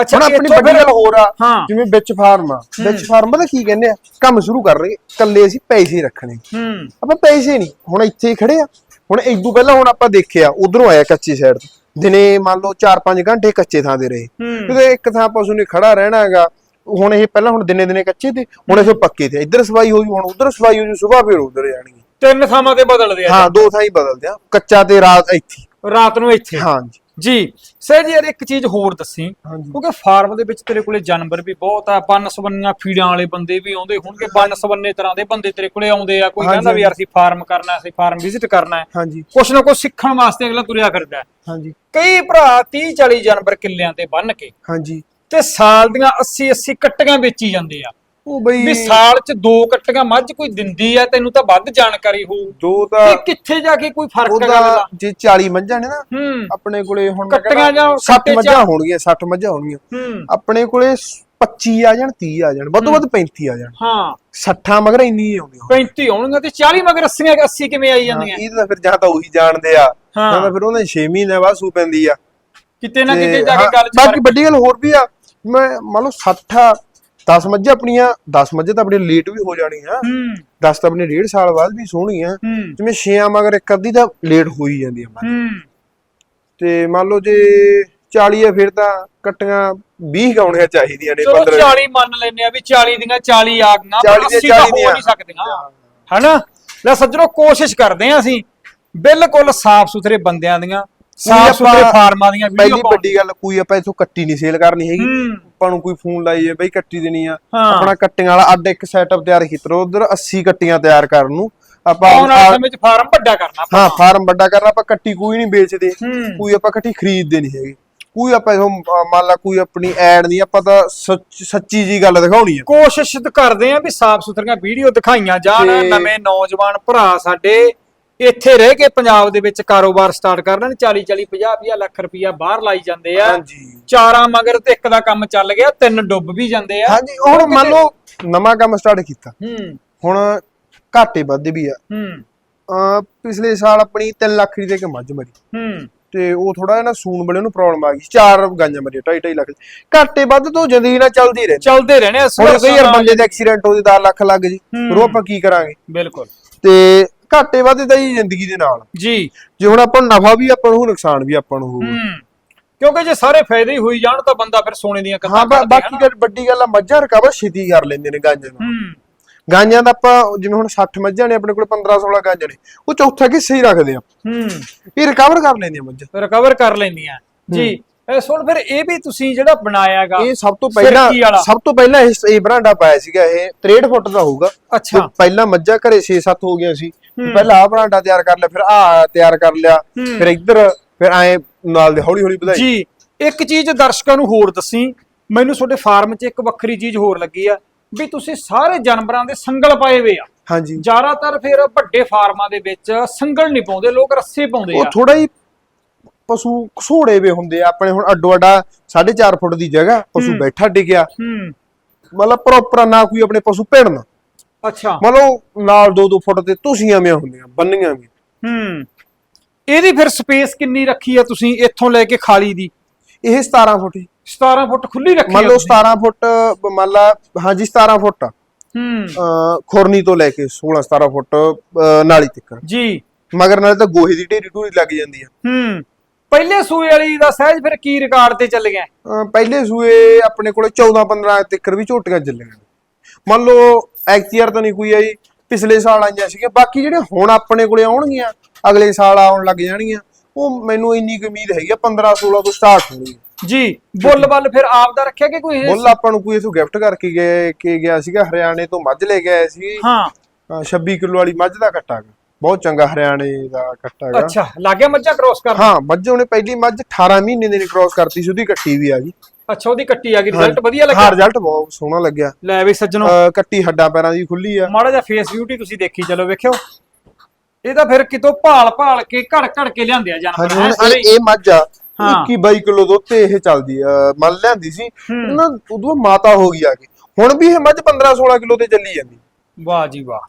S1: ਅੱਛਾ
S2: ਹੁਣ ਆਪਣੀ
S1: ਇੱਥੋਂ
S2: ਵੱਡੀ
S1: ਫਿਰ-
S2: ਗੱਲ ਹੋਰ ਆ
S1: ਹਾਂ।
S2: ਜਿਵੇਂ ਵਿੱਚ ਫਾਰਮ ਆ। ਵਿੱਚ ਫਾਰਮ ਦਾ ਕੀ ਕਹਿੰਦੇ ਆ? ਕੰਮ ਸ਼ੁਰੂ ਕਰ ਰਹੇ ਕੱਲੇ ਅਸੀਂ ਪੈਸੇ ਰੱਖਣੇ।
S1: ਹੂੰ।
S2: ਆਪਾਂ ਪੈਸੇ ਨਹੀਂ ਹੁਣ ਇੱਥੇ ਹੀ ਖੜੇ ਆ। ਹੁਣ ਇਦੋਂ ਪਹਿਲਾਂ ਹੁਣ ਆਪਾਂ ਦੇਖਿਆ ਉਧਰੋਂ ਆਇਆ ਕੱਚੀ ਸਾਈਡ ਤੋਂ। ਦਿਨੇ ਮੰਨ ਲਓ 4-5 ਘੰਟੇ ਕੱਚੇ ਥਾਂ ਤੇ ਰਹੇ।
S1: ਹੂੰ।
S2: ਕਿਤੇ ਇੱਕ ਥਾਂ ਪਸ਼ੂ ਨੇ ਖੜਾ ਰਹਿਣਾ ਹੈਗਾ ਹੁਣ ਇਹ ਪਹਿਲਾਂ ਹੁਣ ਦਿਨੇ ਦਿਨੇ ਕੱਚੇ ਤੇ ਹੁਣ ਇਹ ਪੱਕੇ ਤੇ। ਇੱਧਰ ਸਫ਼ਾਈ ਹੋਈ ਹੁਣ ਉਧਰ ਸਫ਼ਾਈ ਹੋ ਜੂ ਸਵੇਰ ਫਿਰ ਉਧਰ ਜਾਣਗੇ।
S1: ਤਿੰਨ ਥਾਵਾਂ ਤੇ ਬਦਲਦੇ ਆ।
S2: ਹਾਂ ਦੋ ਥਾਂ ਹੀ ਬਦਲਦੇ ਆ। ਕੱਚਾ ਤੇ ਰਾਤ ਇੱਥੇ।
S1: ਰਾਤ ਨੂੰ ਇੱਥੇ।
S2: ਹਾਂ ਜੀ
S1: ਸਰ ਜੀ ਯਾਰ ਇੱਕ ਚੀਜ਼ ਹੋਰ ਦੱਸੀ। ਕਿਉਂਕਿ ਫਾਰਮ ਦੇ ਵਿੱਚ ਤੇਰੇ ਕੋਲੇ ਜਾਨਵਰ ਵੀ ਬਹੁਤ ਆ ਬੰਨ ਸਵੰਨੀਆਂ ਫੀਡਾਂ ਵਾਲੇ ਬੰਦੇ ਵੀ ਆਉਂਦੇ ਹੋਣਗੇ ਬੰਨ ਸਵੰਨੇ ਤਰ੍ਹਾਂ ਦੇ ਬੰਦੇ ਤੇਰੇ ਕੋਲੇ ਆਉਂਦੇ ਆ ਕੋਈ ਕਹਿੰਦਾ ਵੀ ਯਾਰ ਅਸੀਂ ਫਾਰਮ ਕਰਨਾ ਅਸੀਂ ਫਾਰਮ ਵਿਜ਼ਿਟ ਕਰਨਾ
S2: ਹਾਂਜੀ।
S1: ਕੁਛ ਨਾ ਕੁਛ ਸਿੱਖਣ ਵਾਸਤੇ ਅਗਲਾ ਤੁਰਿਆ ਫਿਰਦਾ।
S2: ਹਾਂਜੀ।
S1: ਕਈ ਭਰਾ 30 40 ਜਾਨਵਰ ਕਿੱਲਿਆਂ ਤੇ ਬੰਨ ਕੇ
S2: ਹਾਂਜੀ।
S1: ਤੇ ਸਾਲ ਦੀਆਂ 80 80 ਕੱਟੀਆਂ ਵੇਚੀ ਜਾਂਦੇ ਆ।
S2: ਉਹ ਬਈ
S1: ਵੀ ਸਾਲ 'ਚ ਦੋ ਕੱਟੀਆਂ ਮੱਝ ਕੋਈ ਦਿੰਦੀ ਆ ਤੈਨੂੰ ਤਾਂ ਵੱਧ ਜਾਣਕਾਰੀ ਹੋਊ।
S2: ਦੋ
S1: ਤੇ
S2: ਤਾਂ
S1: ਕਿੱਥੇ ਜਾ ਕੇ ਕੋਈ ਫ਼ਰਕ ਹੈ ਗੱਲ
S2: ਉਹਦਾ
S1: ਦਾ
S2: ਜੇ 40 ਮੱਝਾਂ ਨੇ ਨਾ
S1: ਹੂੰ।
S2: ਆਪਣੇ ਕੋਲੇ ਹੁਣ ਮੈਂ
S1: ਕੱਟੀਆਂ ਜਾਂ
S2: 60
S1: ਕੱਟੇ
S2: ਮੱਝਾਂ ਹੋਣਗੀਆਂ 60 ਮੱਝਾਂ ਹੋਣਗੀਆਂ।
S1: ਹੂੰ।
S2: ਆਪਣੇ ਕੋਲੇ 25 ਆ ਜਾਣ 30 ਆ ਜਾਣ ਵੱਧ ਤੋਂ ਵੱਧ 35 ਆ ਜਾਣ।
S1: ਹਾਂ।
S2: 60 ਮਗਰ ਇੰਨੀ ਹੀ ਆਉਂਦੀਆਂ।
S1: 35 ਹੋਣਗੀਆਂ ਤੇ 40 ਮਗਰ 80 80 ਕਿਵੇਂ ਆਈ ਜਾਂਦੀਆਂ?
S2: ਇਹ ਤਾਂ ਫਿਰ ਜਾਂ ਤਾਂ ਉਹੀ ਜਾਣਦੇ ਆ।
S1: ਹਾਂ।
S2: ਜਾਂ ਤਾਂ ਫਿਰ ਉਹਨਾਂ 6 ਮਹੀਨੇ ਬਾਅਦ ਸੂ ਪੈਂਦੀ ਆ।
S1: ਕਿਤੇ ਨਾ
S2: ਤੇ
S1: ਕਿਤੇ ਜਾ ਕੇ
S2: ਹਾਂ,
S1: ਗੱਲ ਚ
S2: ਬਾਕੀ
S1: ਫਰਕ-
S2: ਵੱਡੀ ਗੱਲ ਹੋਰ ਵੀ ਆ। ਮੈਂ ਮੰਨ ਲਓ 60 10 ਮੱਝਾਂ ਆਪਣੀਆਂ 10 ਮੱਝਾਂ ਤਾਂ ਆਪਣੀਆਂ ਲੇਟ ਵੀ ਹੋ ਜਾਣੀਆਂ
S1: ਹੂੰ।
S2: 10 ਤਾਂ ਆਪਣੇ ਡੇਢ ਸਾਲ ਬਾਅਦ ਵੀ ਸੋਹਣੀਆਂ ਜਿਵੇਂ 6 ਮਗਰ ਇੱਕ ਅੱਧੀ ਤਾਂ ਲੇਟ ਹੋ ਹੀ ਜਾਂਦੀ ਆ ਮੱਝ। ਤੇ ਮੰਨ ਲਓ ਜੇ 40 ਆ ਫਿਰ ਤਾਂ ਕੱਟੀਆਂ 20 ਗਾਉਣੀਆਂ ਚਾਹੀਦੀਆਂ ਨੇ
S1: ਚਲੋ
S2: 15
S1: 40 ਮੰਨ ਲੈਨੇ ਆ ਵੀ 40 ਦੀਆਂ 40 ਆ ਗਈਆਂ
S2: 40
S1: ਪਰ
S2: ਦੀਆਂ
S1: 80 ਤਾਂ
S2: 40
S1: ਹੋ
S2: ਦੀਆਂ।
S1: ਨਹੀਂ ਸਕਦੀਆਂ। ਹਨਾ? ਲੈ ਸੱਜਣੋ ਕੋਸ਼ਿਸ਼ ਕਰਦੇ ਆ ਅਸੀਂ। ਬਿਲਕੁਲ ਸਾਫ਼ ਸੁਥਰੇ ਬੰਦਿਆਂ ਦੀਆਂ ਸਾਫ਼ ਸੁਥਰੇ ਫਾਰਮਾਂ ਦੀਆਂ
S2: ਪਹਿਲੀ
S1: ਵੀਡੀਓ
S2: ਵੱਡੀ ਗੱਲ ਕੋਈ ਆਪਾਂ ਇਥੋਂ ਕੱਟੀ ਨਹੀਂ ਸੇਲ ਕਰਨੀ ਹੈਗੀ। ਆਪਾਂ ਨੂੰ ਕੋਈ ਫੋਨ ਲਾਈਏ ਬਈ ਕੱਟੀ ਦੇਣੀ ਆ।
S1: ਹਾਂ।
S2: ਆਪਣਾ ਕੱਟੀਆਂ ਵਾਲਾ ਅੱਡ ਇੱਕ ਸੈਟਅਪ ਤਿਆਰ ਕੀਤਾ ਉਧਰ 80 ਕੱਟੀਆਂ ਤਿਆਰ ਕਰਨ ਨੂੰ। ਆਪਾਂ
S1: ਆਉਣ ਵਾਲੇ ਸਮੇਂ 'ਚ ਫਾਰਮ ਵੱਡਾ ਕਰਨਾ।
S2: ਹਾਂ ਫਾਰਮ ਵੱਡਾ ਕਰਨਾ ਆਪਾਂ ਕੱਟੀ ਕੋਈ ਨਹੀਂ ਵੇਚਦੇ।
S1: ਹੂੰ।
S2: ਕੋਈ ਆਪਾਂ ਕੱਟੀ ਖਰੀਦਦੇ ਨਹੀਂ ਹੈਗੇ। ਕੋਈ ਆਪਾਂ ਇਥੋਂ ਮੰਨ ਲਾ ਕੋਈ ਆਪਣੀ ਐਡ ਨਹੀਂ ਆਪਾਂ ਤਾਂ ਸੱਚ- ਜੀ ਗੱਲ ਦਿਖਾਉਣੀ ਆ।
S1: ਕੋਸ਼ਿਸ਼ ਕਰਦੇ ਆ ਵੀ ਸਾਫ਼ ਸੁਥਰੀਆਂ ਵੀਡੀਓ ਦਿਖਾਈਆਂ ਜਾਣ। ਨਵੇਂ ਨੌਜਵਾਨ ਭਰਾ ਸਾਡੇ। ਇੱਥੇ ਰਹਿ ਕੇ ਪੰਜਾਬ ਦੇ ਵਿੱਚ ਕਾਰੋਬਾਰ ਸਟਾਰਟ ਕਰ ਲੈਣ। 40 40 50 50 ਲੱਖ ਰੁਪਇਆ ਬਾਹਰ ਲਾਈ ਜਾਂਦੇ ਆ।
S2: ਹਾਂਜੀ।
S1: ਚਾਰਾਂ ਮਗਰ ਤੇ ਇੱਕ ਦਾ ਕੰਮ ਚੱਲ ਗਿਆ ਤਿੰਨ ਡੁੱਬ ਵੀ ਜਾਂਦੇ ਆ।
S2: ਹਾਂਜੀ ਹੁਣ ਮੰਨ ਲਓ ਨਵਾਂ ਕੰਮ ਸਟਾਰਟ ਕੀਤਾ।
S1: ਹੂੰ।
S2: ਹੁਣ ਘਾਟੇ ਵੱਧਦੇ ਵੀ ਆ।
S1: ਹੂੰ।
S2: ਪਿਛਲੇ ਸਾਲ ਆਪਣੀ 3 ਲੱਖ ਦੀ ਤੇ ਇੱਕ ਮੱਝ ਮਰੀ।
S1: ਹੂੰ।
S2: ਤੇ ਉਹ ਥੋੜਾ ਜਿਹਾ ਨਾ ਸੂਣ ਬਲੇ ਨੂੰ ਪ੍ਰੋਬਲਮ ਆ ਗਈ। ਚਾਰ ਗਾਂਜਾਂ ਮਰੀਆਂ 2.5 2.5 ਲੱਖ। ਘਾਟੇ ਵੱਧ ਤੋਂ ਜ਼ਿੰਦਗੀ ਨਾਲ ਚੱਲਦੀ ਰਹਿੰਦੀ।
S1: ਚੱਲਦੇ ਰਹਿਣੇ
S2: ਯਾਰ
S1: ਨਾਲ।
S2: ਬੰਦੇ ਦਾ ਐਕਸੀਡੈਂਟ ਹੋ ਜੇ 10 ਲੱਖ ਲੱਗ ਜੀ। ਉਹ ਆਪਾਂ ਕੀ ਕਰਾਂਗੇ?
S1: ਬਿਲਕੁਲ।
S2: ਤੇ ਘਾਟੇ ਵੱਧਦੇ ਤਾਂ ਜੀ ਜ਼ਿੰਦਗੀ ਦੇ ਨਾਲ।
S1: ਜੀ।
S2: ਜੇ ਹੁਣ ਆਪਾਂ ਨੂੰ ਨਫਾ ਵੀ ਆਪਾਂ ਨੂੰ ਨੁਕਸਾਨ ਵੀ ਆਪਾਂ ਨੂੰ ਹੋਊਗਾ
S1: ਹੂੰ। ਕਿਉਂਕਿ ਜੇ ਸਾਰੇ ਫਾਇਦੇ ਹੀ ਹੋਈ ਜਾਣ ਤਾਂ ਬੰਦਾ ਫਿਰ ਸੋਨੇ ਦੀਆਂ
S2: ਹਾਂ ਬਾ- ਬਾਕੀ ਗੱਲ ਵੱਡੀ ਗੱਲ ਆ ਮੱਝਾਂ ਰਿਕਵਰ ਛੇਤੀ ਕਰ ਲੈਂਦੇ ਨੇ ਗਾਂਜਾਂ ਨੂੰ।
S1: ਹੂੰ।
S2: ਗਾਂਜਾਂ ਦਾ ਆਪਾਂ ਜਿਵੇਂ ਹੁਣ 60 ਮੱਝਾਂ ਨੇ ਆਪਣੇ ਕੋਲ 15 16 ਗਾਂਜਾਂ ਨੇ ਉਹ ਚੌਥਾ ਹਿੱਸਾ ਹੀ ਰੱਖਦੇ ਆ।
S1: ਹੂੰ।
S2: ਇਹ ਰਿਕਵਰ ਕਰ ਲੈਂਦੀਆਂ ਮੱਝਾਂ।
S1: ਰਿਕਵਰ ਕਰ ਲੈਂਦੀਆਂ। ਜੀ। ਸੁਣ ਫਿਰ ਇਹ ਵੀ ਤੁਸੀਂ ਜਿਹੜਾ ਬਣਾਇਆਗਾ
S2: ਇਹ ਸਭ ਤੋਂ ਪਹਿਲਾਂ। ਸਭ ਤੋਂ ਪਹਿਲਾਂ ਇਹ ਇਹ ਬਰਾਂਡਾ ਪਾਇਆ ਸੀਗਾ ਇਹ 63 ਫੁੱਟ ਦਾ ਹੋਊਗਾ।
S1: ਅੱਛਾ।
S2: ਪਹਿਲਾਂ ਮੱਝਾਂ ਘਰੇ 6-7 ਹੋ ਗਈਆਂ ਸੀ। ਪਹਿਲਾਂ ਆ ਬਰਾਂਡਾ ਤਿਆਰ ਕਰ ਲਿਆ ਫਿਰ ਆ ਤਿਆਰ ਕਰ ਲਿਆ। ਫਿਰ ਇੱਧਰ ਫਿਰ ਐ ਨਾਲ ਦੇ ਹੌਲੀ ਹੌਲੀ ਵਧਾਈ।
S1: ਜੀ ਇੱਕ ਚੀਜ਼ ਦਰਸ਼ਕਾਂ ਨੂੰ ਹੋਰ ਦੱਸੀ ਮੈਨੂੰ ਤੁਹਾਡੇ ਫਾਰਮ 'ਚ ਇੱਕ ਵੱਖਰੀ ਚੀਜ਼ ਹੋਰ ਲੱਗੀ ਆ ਵੀ ਤੁਸੀਂ ਸਾਰੇ ਜਾਨਵਰਾਂ ਦੇ ਸੰਗਲ ਪਾਏ ਹੋਏ ਆ।
S2: ਹਾਂਜੀ।
S1: ਜ਼ਿਆਦਾਤਰ ਫਿਰ ਵੱਡੇ ਫਾਰਮਾਂ ਦੇ ਵਿੱਚ ਸੰਗਲ ਨਹੀਂ ਪਾਉਂਦੇ ਲੋਕ ਰੱਸੇ ਪਾਉਂਦੇ
S2: ਉਹ
S1: ਆ
S2: ਥੋੜਾ ਹੀ ਪਸ਼ੂ ਘਸੋੜੇ ਵੇ ਹੁੰਦੇ ਆ ਆਪਣੇ ਹੁਣ ਅੱਡੋ ਅੱਡਾ 4.5 ਫੁੱਟ ਦੀ ਜਗ੍ਹਾ ਪਸ਼ੂ। ਬੈਠਾ ਡਿੱਗਿਆ।
S1: ਹੂੰ।
S2: ਮਤਲਬ ਪ੍ਰੋਪਰ ਨਾ ਕੋਈ ਆਪਣੇ ਪਸ਼ੂ ਭਿੜਨ।
S1: ਅੱਛਾ।
S2: ਮਤਲਬ ਨਾਲ 2-2 ਫੁੱਟ ਤੇ ਤੁਸੀਆਂ ਵੀ ਹੁੰਦੀਆਂ ਬੰਨੀਆਂ ਵੀ।
S1: ਹੂੰ। ਇਹਦੀ ਫਿਰ ਸਪੇਸ ਕਿੰਨੀ ਰੱਖੀ ਆ ਤੁਸੀਂ ਇੱਥੋਂ ਲੈ ਕੇ ਖਾਲੀ ਦੀ?
S2: ਇਹ 17 ਫੁੱਟ ਹੀ।
S1: 17 ਫੁੱਟ ਖੁੱਲੀ ਰੱਖੀ
S2: ਮੰਨ ਲਓ
S1: ਤੁਸੀਂ?
S2: 17 ਫੁੱਟ ਮੰਨ ਲਾ ਹਾਂਜੀ 17 ਫੁੱਟ।
S1: ਹੂੰ।
S2: ਖੁਰਨੀ ਤੋਂ ਲੈ ਕੇ 16 17 ਫੁੱਟ ਨਾਲੀ ਤੱਕ।
S1: ਜੀ।
S2: ਮਗਰ ਨਾਲੇ ਤਾਂ ਗੋਹੇ ਦੀ ਢੇਰੀ ਢੂਰੀ ਲੱਗ ਜਾਂਦੀ ਆ।
S1: ਹੂੰ। ਪਹਿਲੇ ਸੂਏ ਵਾਲੀ ਦਾ ਸਹਿਜ ਫਿਰ ਕੀ ਰਿਕਾਰਡ ਤੇ ਚੱਲ ਗਿਆ?
S2: ਅਹ ਪਹਿਲੇ ਸੂਏ ਆਪਣੇ ਕੋਲੇ 14 15 ਤੱਕਰ ਵੀ ਝੋਟੀਆਂ ਚੱਲੀਆਂ ਨੇ। ਮੰਨ ਲਓ ਐਕਟੀਆਰ ਤਾਂ ਨਹੀਂ ਕੋਈ ਆਈ ਪਿਛਲੇ ਸਾਲ ਆਈਆਂ ਸੀਗੀਆਂ ਬਾਕੀ ਜਿਹੜੇ ਹੁਣ ਆਪਣੇ ਕੋਲੇ ਆਉਣਗੀਆਂ ਅਗਲੇ ਸਾਲ ਆਉਣ ਲੱਗ ਜਾਣਗੀਆਂ ਉਹ ਮੈਨੂੰ ਇੰਨੀ ਕੁ ਉਮੀਦ ਹੈਗੀ ਆ 15 16 ਤੋਂ ਸਟਾਰਟ ਹੋਣੀ
S1: ਜੀ ਬੁੱਲ ਵੱਲ ਫਿਰ ਆਪ ਦਾ ਰੱਖਿਆ ਕਿ ਕੋਈ
S2: ਮੁੱਲ ਆਪਾਂ ਨੂੰ ਕੋਈ ਇਥੋਂ ਗਿਫਟ ਕਰਕੇ ਗਏ ਕਿ ਗਿਆ ਸੀਗਾ ਹਰਿਆਣੇ ਤੋਂ ਮੱਝ ਲੈ ਕੇ ਆਏ ਸੀ।
S1: ਹਾਂ।
S2: ਅਹ 26 ਕਿਲੋ ਵਾਲੀ ਮੱਝ ਦਾ ਕੱਟਾ ਗਾ। ਬਹੁਤ ਚੰਗਾ ਹਰਿਆਣੇ ਦਾ ਕੱਟਾ ਹੈਗਾ।
S1: ਅੱਛਾ ਲੱਗਿਆ ਮੱਝਾਂ ਕ੍ਰੋਸ ਕਰ
S2: ਹਾਂ ਮੱਝ ਉਹਨੇ ਪਹਿਲੀ ਮੱਝ 18 ਮਹੀਨੇ ਦੀ ਕ੍ਰਾਸ ਕਰਤੀ ਸੀ ਉਹਦੀ ਕੱਟੀ ਵੀ ਆ ਗਈ।
S1: ਅੱਛਾ ਉਹਦੀ ਕੱਟੀ ਆ ਗਈ ਰਿਜ਼ਲਟ ਵਧੀਆ
S2: ਹਾਂ
S1: ਲੱਗਿਆ
S2: ਰਿਜ਼ਲਟ ਬਹੁਤ ਸੋਹਣਾ ਲੱਗਿਆ।
S1: ਲੈ ਵੀ ਸੱਜਣੋ।
S2: ਕੱਟੀ ਹੱਡਾਂ ਪੈਰਾਂ ਦੀ ਖੁੱਲੀ ਆ।
S1: ਮਾੜਾ ਜਿਹਾ ਫੇਸ ਬਿਊਟੀ ਤੁਸੀਂ ਦੇਖੀ ਚਲੋ ਵੇਖਿਓ। ਇਹ ਤਾਂ ਫਿਰ ਕਿਤੋਂ ਭਾਲ ਭਾਲ ਕੇ ਘੜ ਘੜ ਕੇ ਲਿਆਂਦੇ ਆ ਜਾਨਵਰ ਹੈਂ
S2: ਇਹ ਮੱਝ ਆ
S1: ਹਾਂ।
S2: 21 22 ਕਿਲੋ ਦੁੱਧ ਤੇ ਇਹ ਚੱਲਦੀ ਆ ਮੱਲ ਲਿਆਂਦੀ ਸੀ।
S1: ਹੂੰ।
S2: ਨਾ ਉਦੋਂ ਮਾਤਾ ਹੋ ਗਈ ਆ ਕੇ। ਹੁਣ ਵੀ ਇਹ ਮੱਝ 15 16 ਕਿਲੋ ਤੇ ਚੱਲੀ ਜਾਂਦੀ।
S1: ਵਾਹ ਜੀ ਵਾਹ।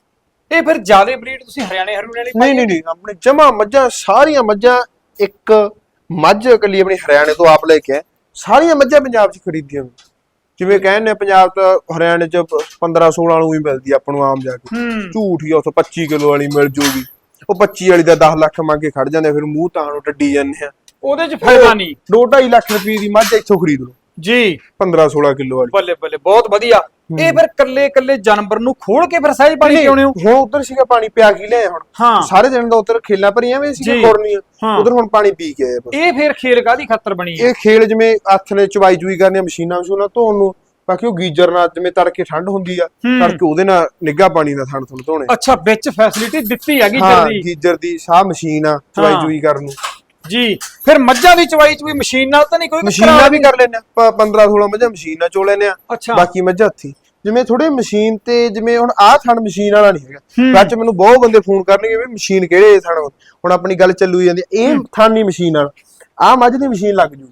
S1: ਇਹ ਫਿਰ ਜਿਆਦੇ ਬਰੀਡ ਤੁਸੀਂ ਹਰਿਆਣੇ ਹਰਿਆਣੇ ਵਾਲੀ
S2: ਨਹੀਂ ਨਹੀਂ ਨਹੀਂ ਆਪਣੇ ਜਮਾ ਮੱਝਾਂ ਸਾਰੀਆਂ ਮੱਝਾਂ ਇੱਕ ਮੱਝ ਇਕੱਲੀ ਆਪਣੀ ਹਰਿਆਣੇ ਤੋਂ ਆਪ ਲੈ ਕੇ ਆਏ। ਸਾਰੀਆਂ ਮੱਝਾਂ ਪੰਜਾਬ 'ਚ ਖਰੀਦੀਆਂ ਨੇ। ਜਿਵੇਂ ਕਹਿੰਦੇ ਪੰਜਾਬ ਤੋਂ ਹਰਿਆਣੇ 'ਚ 15 16 ਨੂੰ ਹੀ ਮਿਲਦੀ ਆਪਾਂ ਨੂੰ ਆਮ ਜਾ ਕੇ। ਝੂਠ ਹੀ ਉੱਥੋਂ 25 ਕਿਲੋ ਵਾਲੀ ਮਿਲ ਜੂਗੀ। ਉਹ 25 ਵਾਲੀ ਦਾ 10 ਲੱਖ ਮੰਗ ਕੇ ਖੜ ਜਾਂਦੇ ਫਿਰ ਮੂੰਹ ਤਾਂ ਨੂੰ ਟੱਡੀ ਜਾਂਦੇ ਆ।
S1: ਉਹਦੇ ਚ ਫਾਇਦਾ ਨਹੀਂ।
S2: 2.5 ਲੱਖ ਰੁਪਏ ਦੀ ਮੱਝ ਇੱਥੋਂ ਖਰੀਦ ਲਓ।
S1: ਜੀ।
S2: 15 16 ਕਿਲੋ ਵਾਲੀ।
S1: ਬੱਲੇ ਬੱਲੇ ਬਹੁਤ ਵਧੀਆ। ਇਹ ਫਿਰ ਕੱਲੇ ਕੱਲੇ ਜਾਨਵਰ ਨੂੰ ਖੋਲ ਕੇ ਫਿਰ ਸਾਈਜ਼ ਪਾਣੀ ਕਿਉਂ ਹੋ?
S2: ਹੁਣ ਉਧਰ ਸੀਗਾ ਪਾਣੀ ਪਿਆ ਕੀ ਲਿਆ ਹੁਣ
S1: ਹਾਂ।
S2: ਸਾਰੇ ਦਿਨ ਦਾ ਉਧਰ ਖੇਲਾਂ ਭਰੀਆਂ ਵੀ ਸੀ। ਕੋਰਨੀਆਂ। ਉਧਰ ਹੁਣ ਪਾਣੀ ਪੀ ਕੇ ਆਏ
S1: ਇਹ ਫਿਰ ਖੇਲ ਕਾਦੀ ਖਾਤਰ ਬਣੀ
S2: ਇਹ ਖੇਲ ਜਿਵੇਂ ਹੱਥ ਨੇ ਚਵਾਈ ਚੁਈ ਕਰਨੀਆਂ ਮਸ਼ੀਨਾਂ ਮਸ਼ੂਨਾਂ ਧੋਣ ਨੂੰ ਬਾਕੀ ਉਹ ਗੀਜ਼ਰ ਨਾਲ ਜਿਵੇਂ ਤੜਕੇ ਠੰਡ ਹੁੰਦੀ ਆ। ਤੜਕੇ ਉਹਦੇ ਨਾਲ ਨਿੱਘਾ ਪਾਣੀ ਨਾਲ ਥਣ ਥਣ ਧੋਣੇ।
S1: ਅੱਛਾ ਵਿੱਚ ਫੈਸਿਲਿਟੀ ਦਿੱਤੀ ਹੈਗੀ
S2: ਹਾਂ
S1: ਜਲਦੀ
S2: ਗੀਜ਼ਰ ਦੀ ਸਾਹ ਮਸ਼ੀਨ ਆ ਚਵਾਈ। ਚੁਈ ਕਰਨ ਨੂੰ।
S1: ਜੀ ਫਿਰ ਮੱਝਾਂ ਦੀ ਚਵਾਈ ਚ ਵੀ ਮਸ਼ੀਨ ਨਾਲ ਤਾਂ ਨਹੀਂ ਕੋਈ
S2: ਮਸ਼ੀਨਾਂ ਵੀ ਕਰ ਲੈਣੇ ਆ। 15 16 ਮੱਝਾਂ ਮਸ਼ੀਨ ਨਾਲ ਚੋ ਲੈਨੇ ਆ। ਬਾਕੀ ਮੱਝਾਂ ਹੱਥੀ। ਜਿਵੇਂ ਥੋੜੇ ਮਸ਼ੀਨ ਤੇ ਜਿਵੇਂ ਹੁਣ ਆਹ ਥਣ ਮਸ਼ੀਨ ਵਾਲਾ ਨਹੀਂ
S1: ਹੂੰ।
S2: ਹੈਗਾ ਬਾਅਦ ਚ ਮੈਨੂੰ ਬਹੁਤ ਬੰਦੇ ਫੋਨ ਕਰਨਗੇ ਵੀ ਮਸ਼ੀਨ ਕਿਹੜੇ ਥਣ ਹੁਣ। ਆਪਣੀ ਗੱਲ ਚੱਲੂ ਜਾਂਦੀ ਆ। ਇਹ ਥਣ ਨਹੀਂ ਮਸ਼ੀਨ ਨਾਲ। ਆਹ ਮੱਝ ਦੀ ਮਸ਼ੀਨ ਲੱਗ ਜੂ।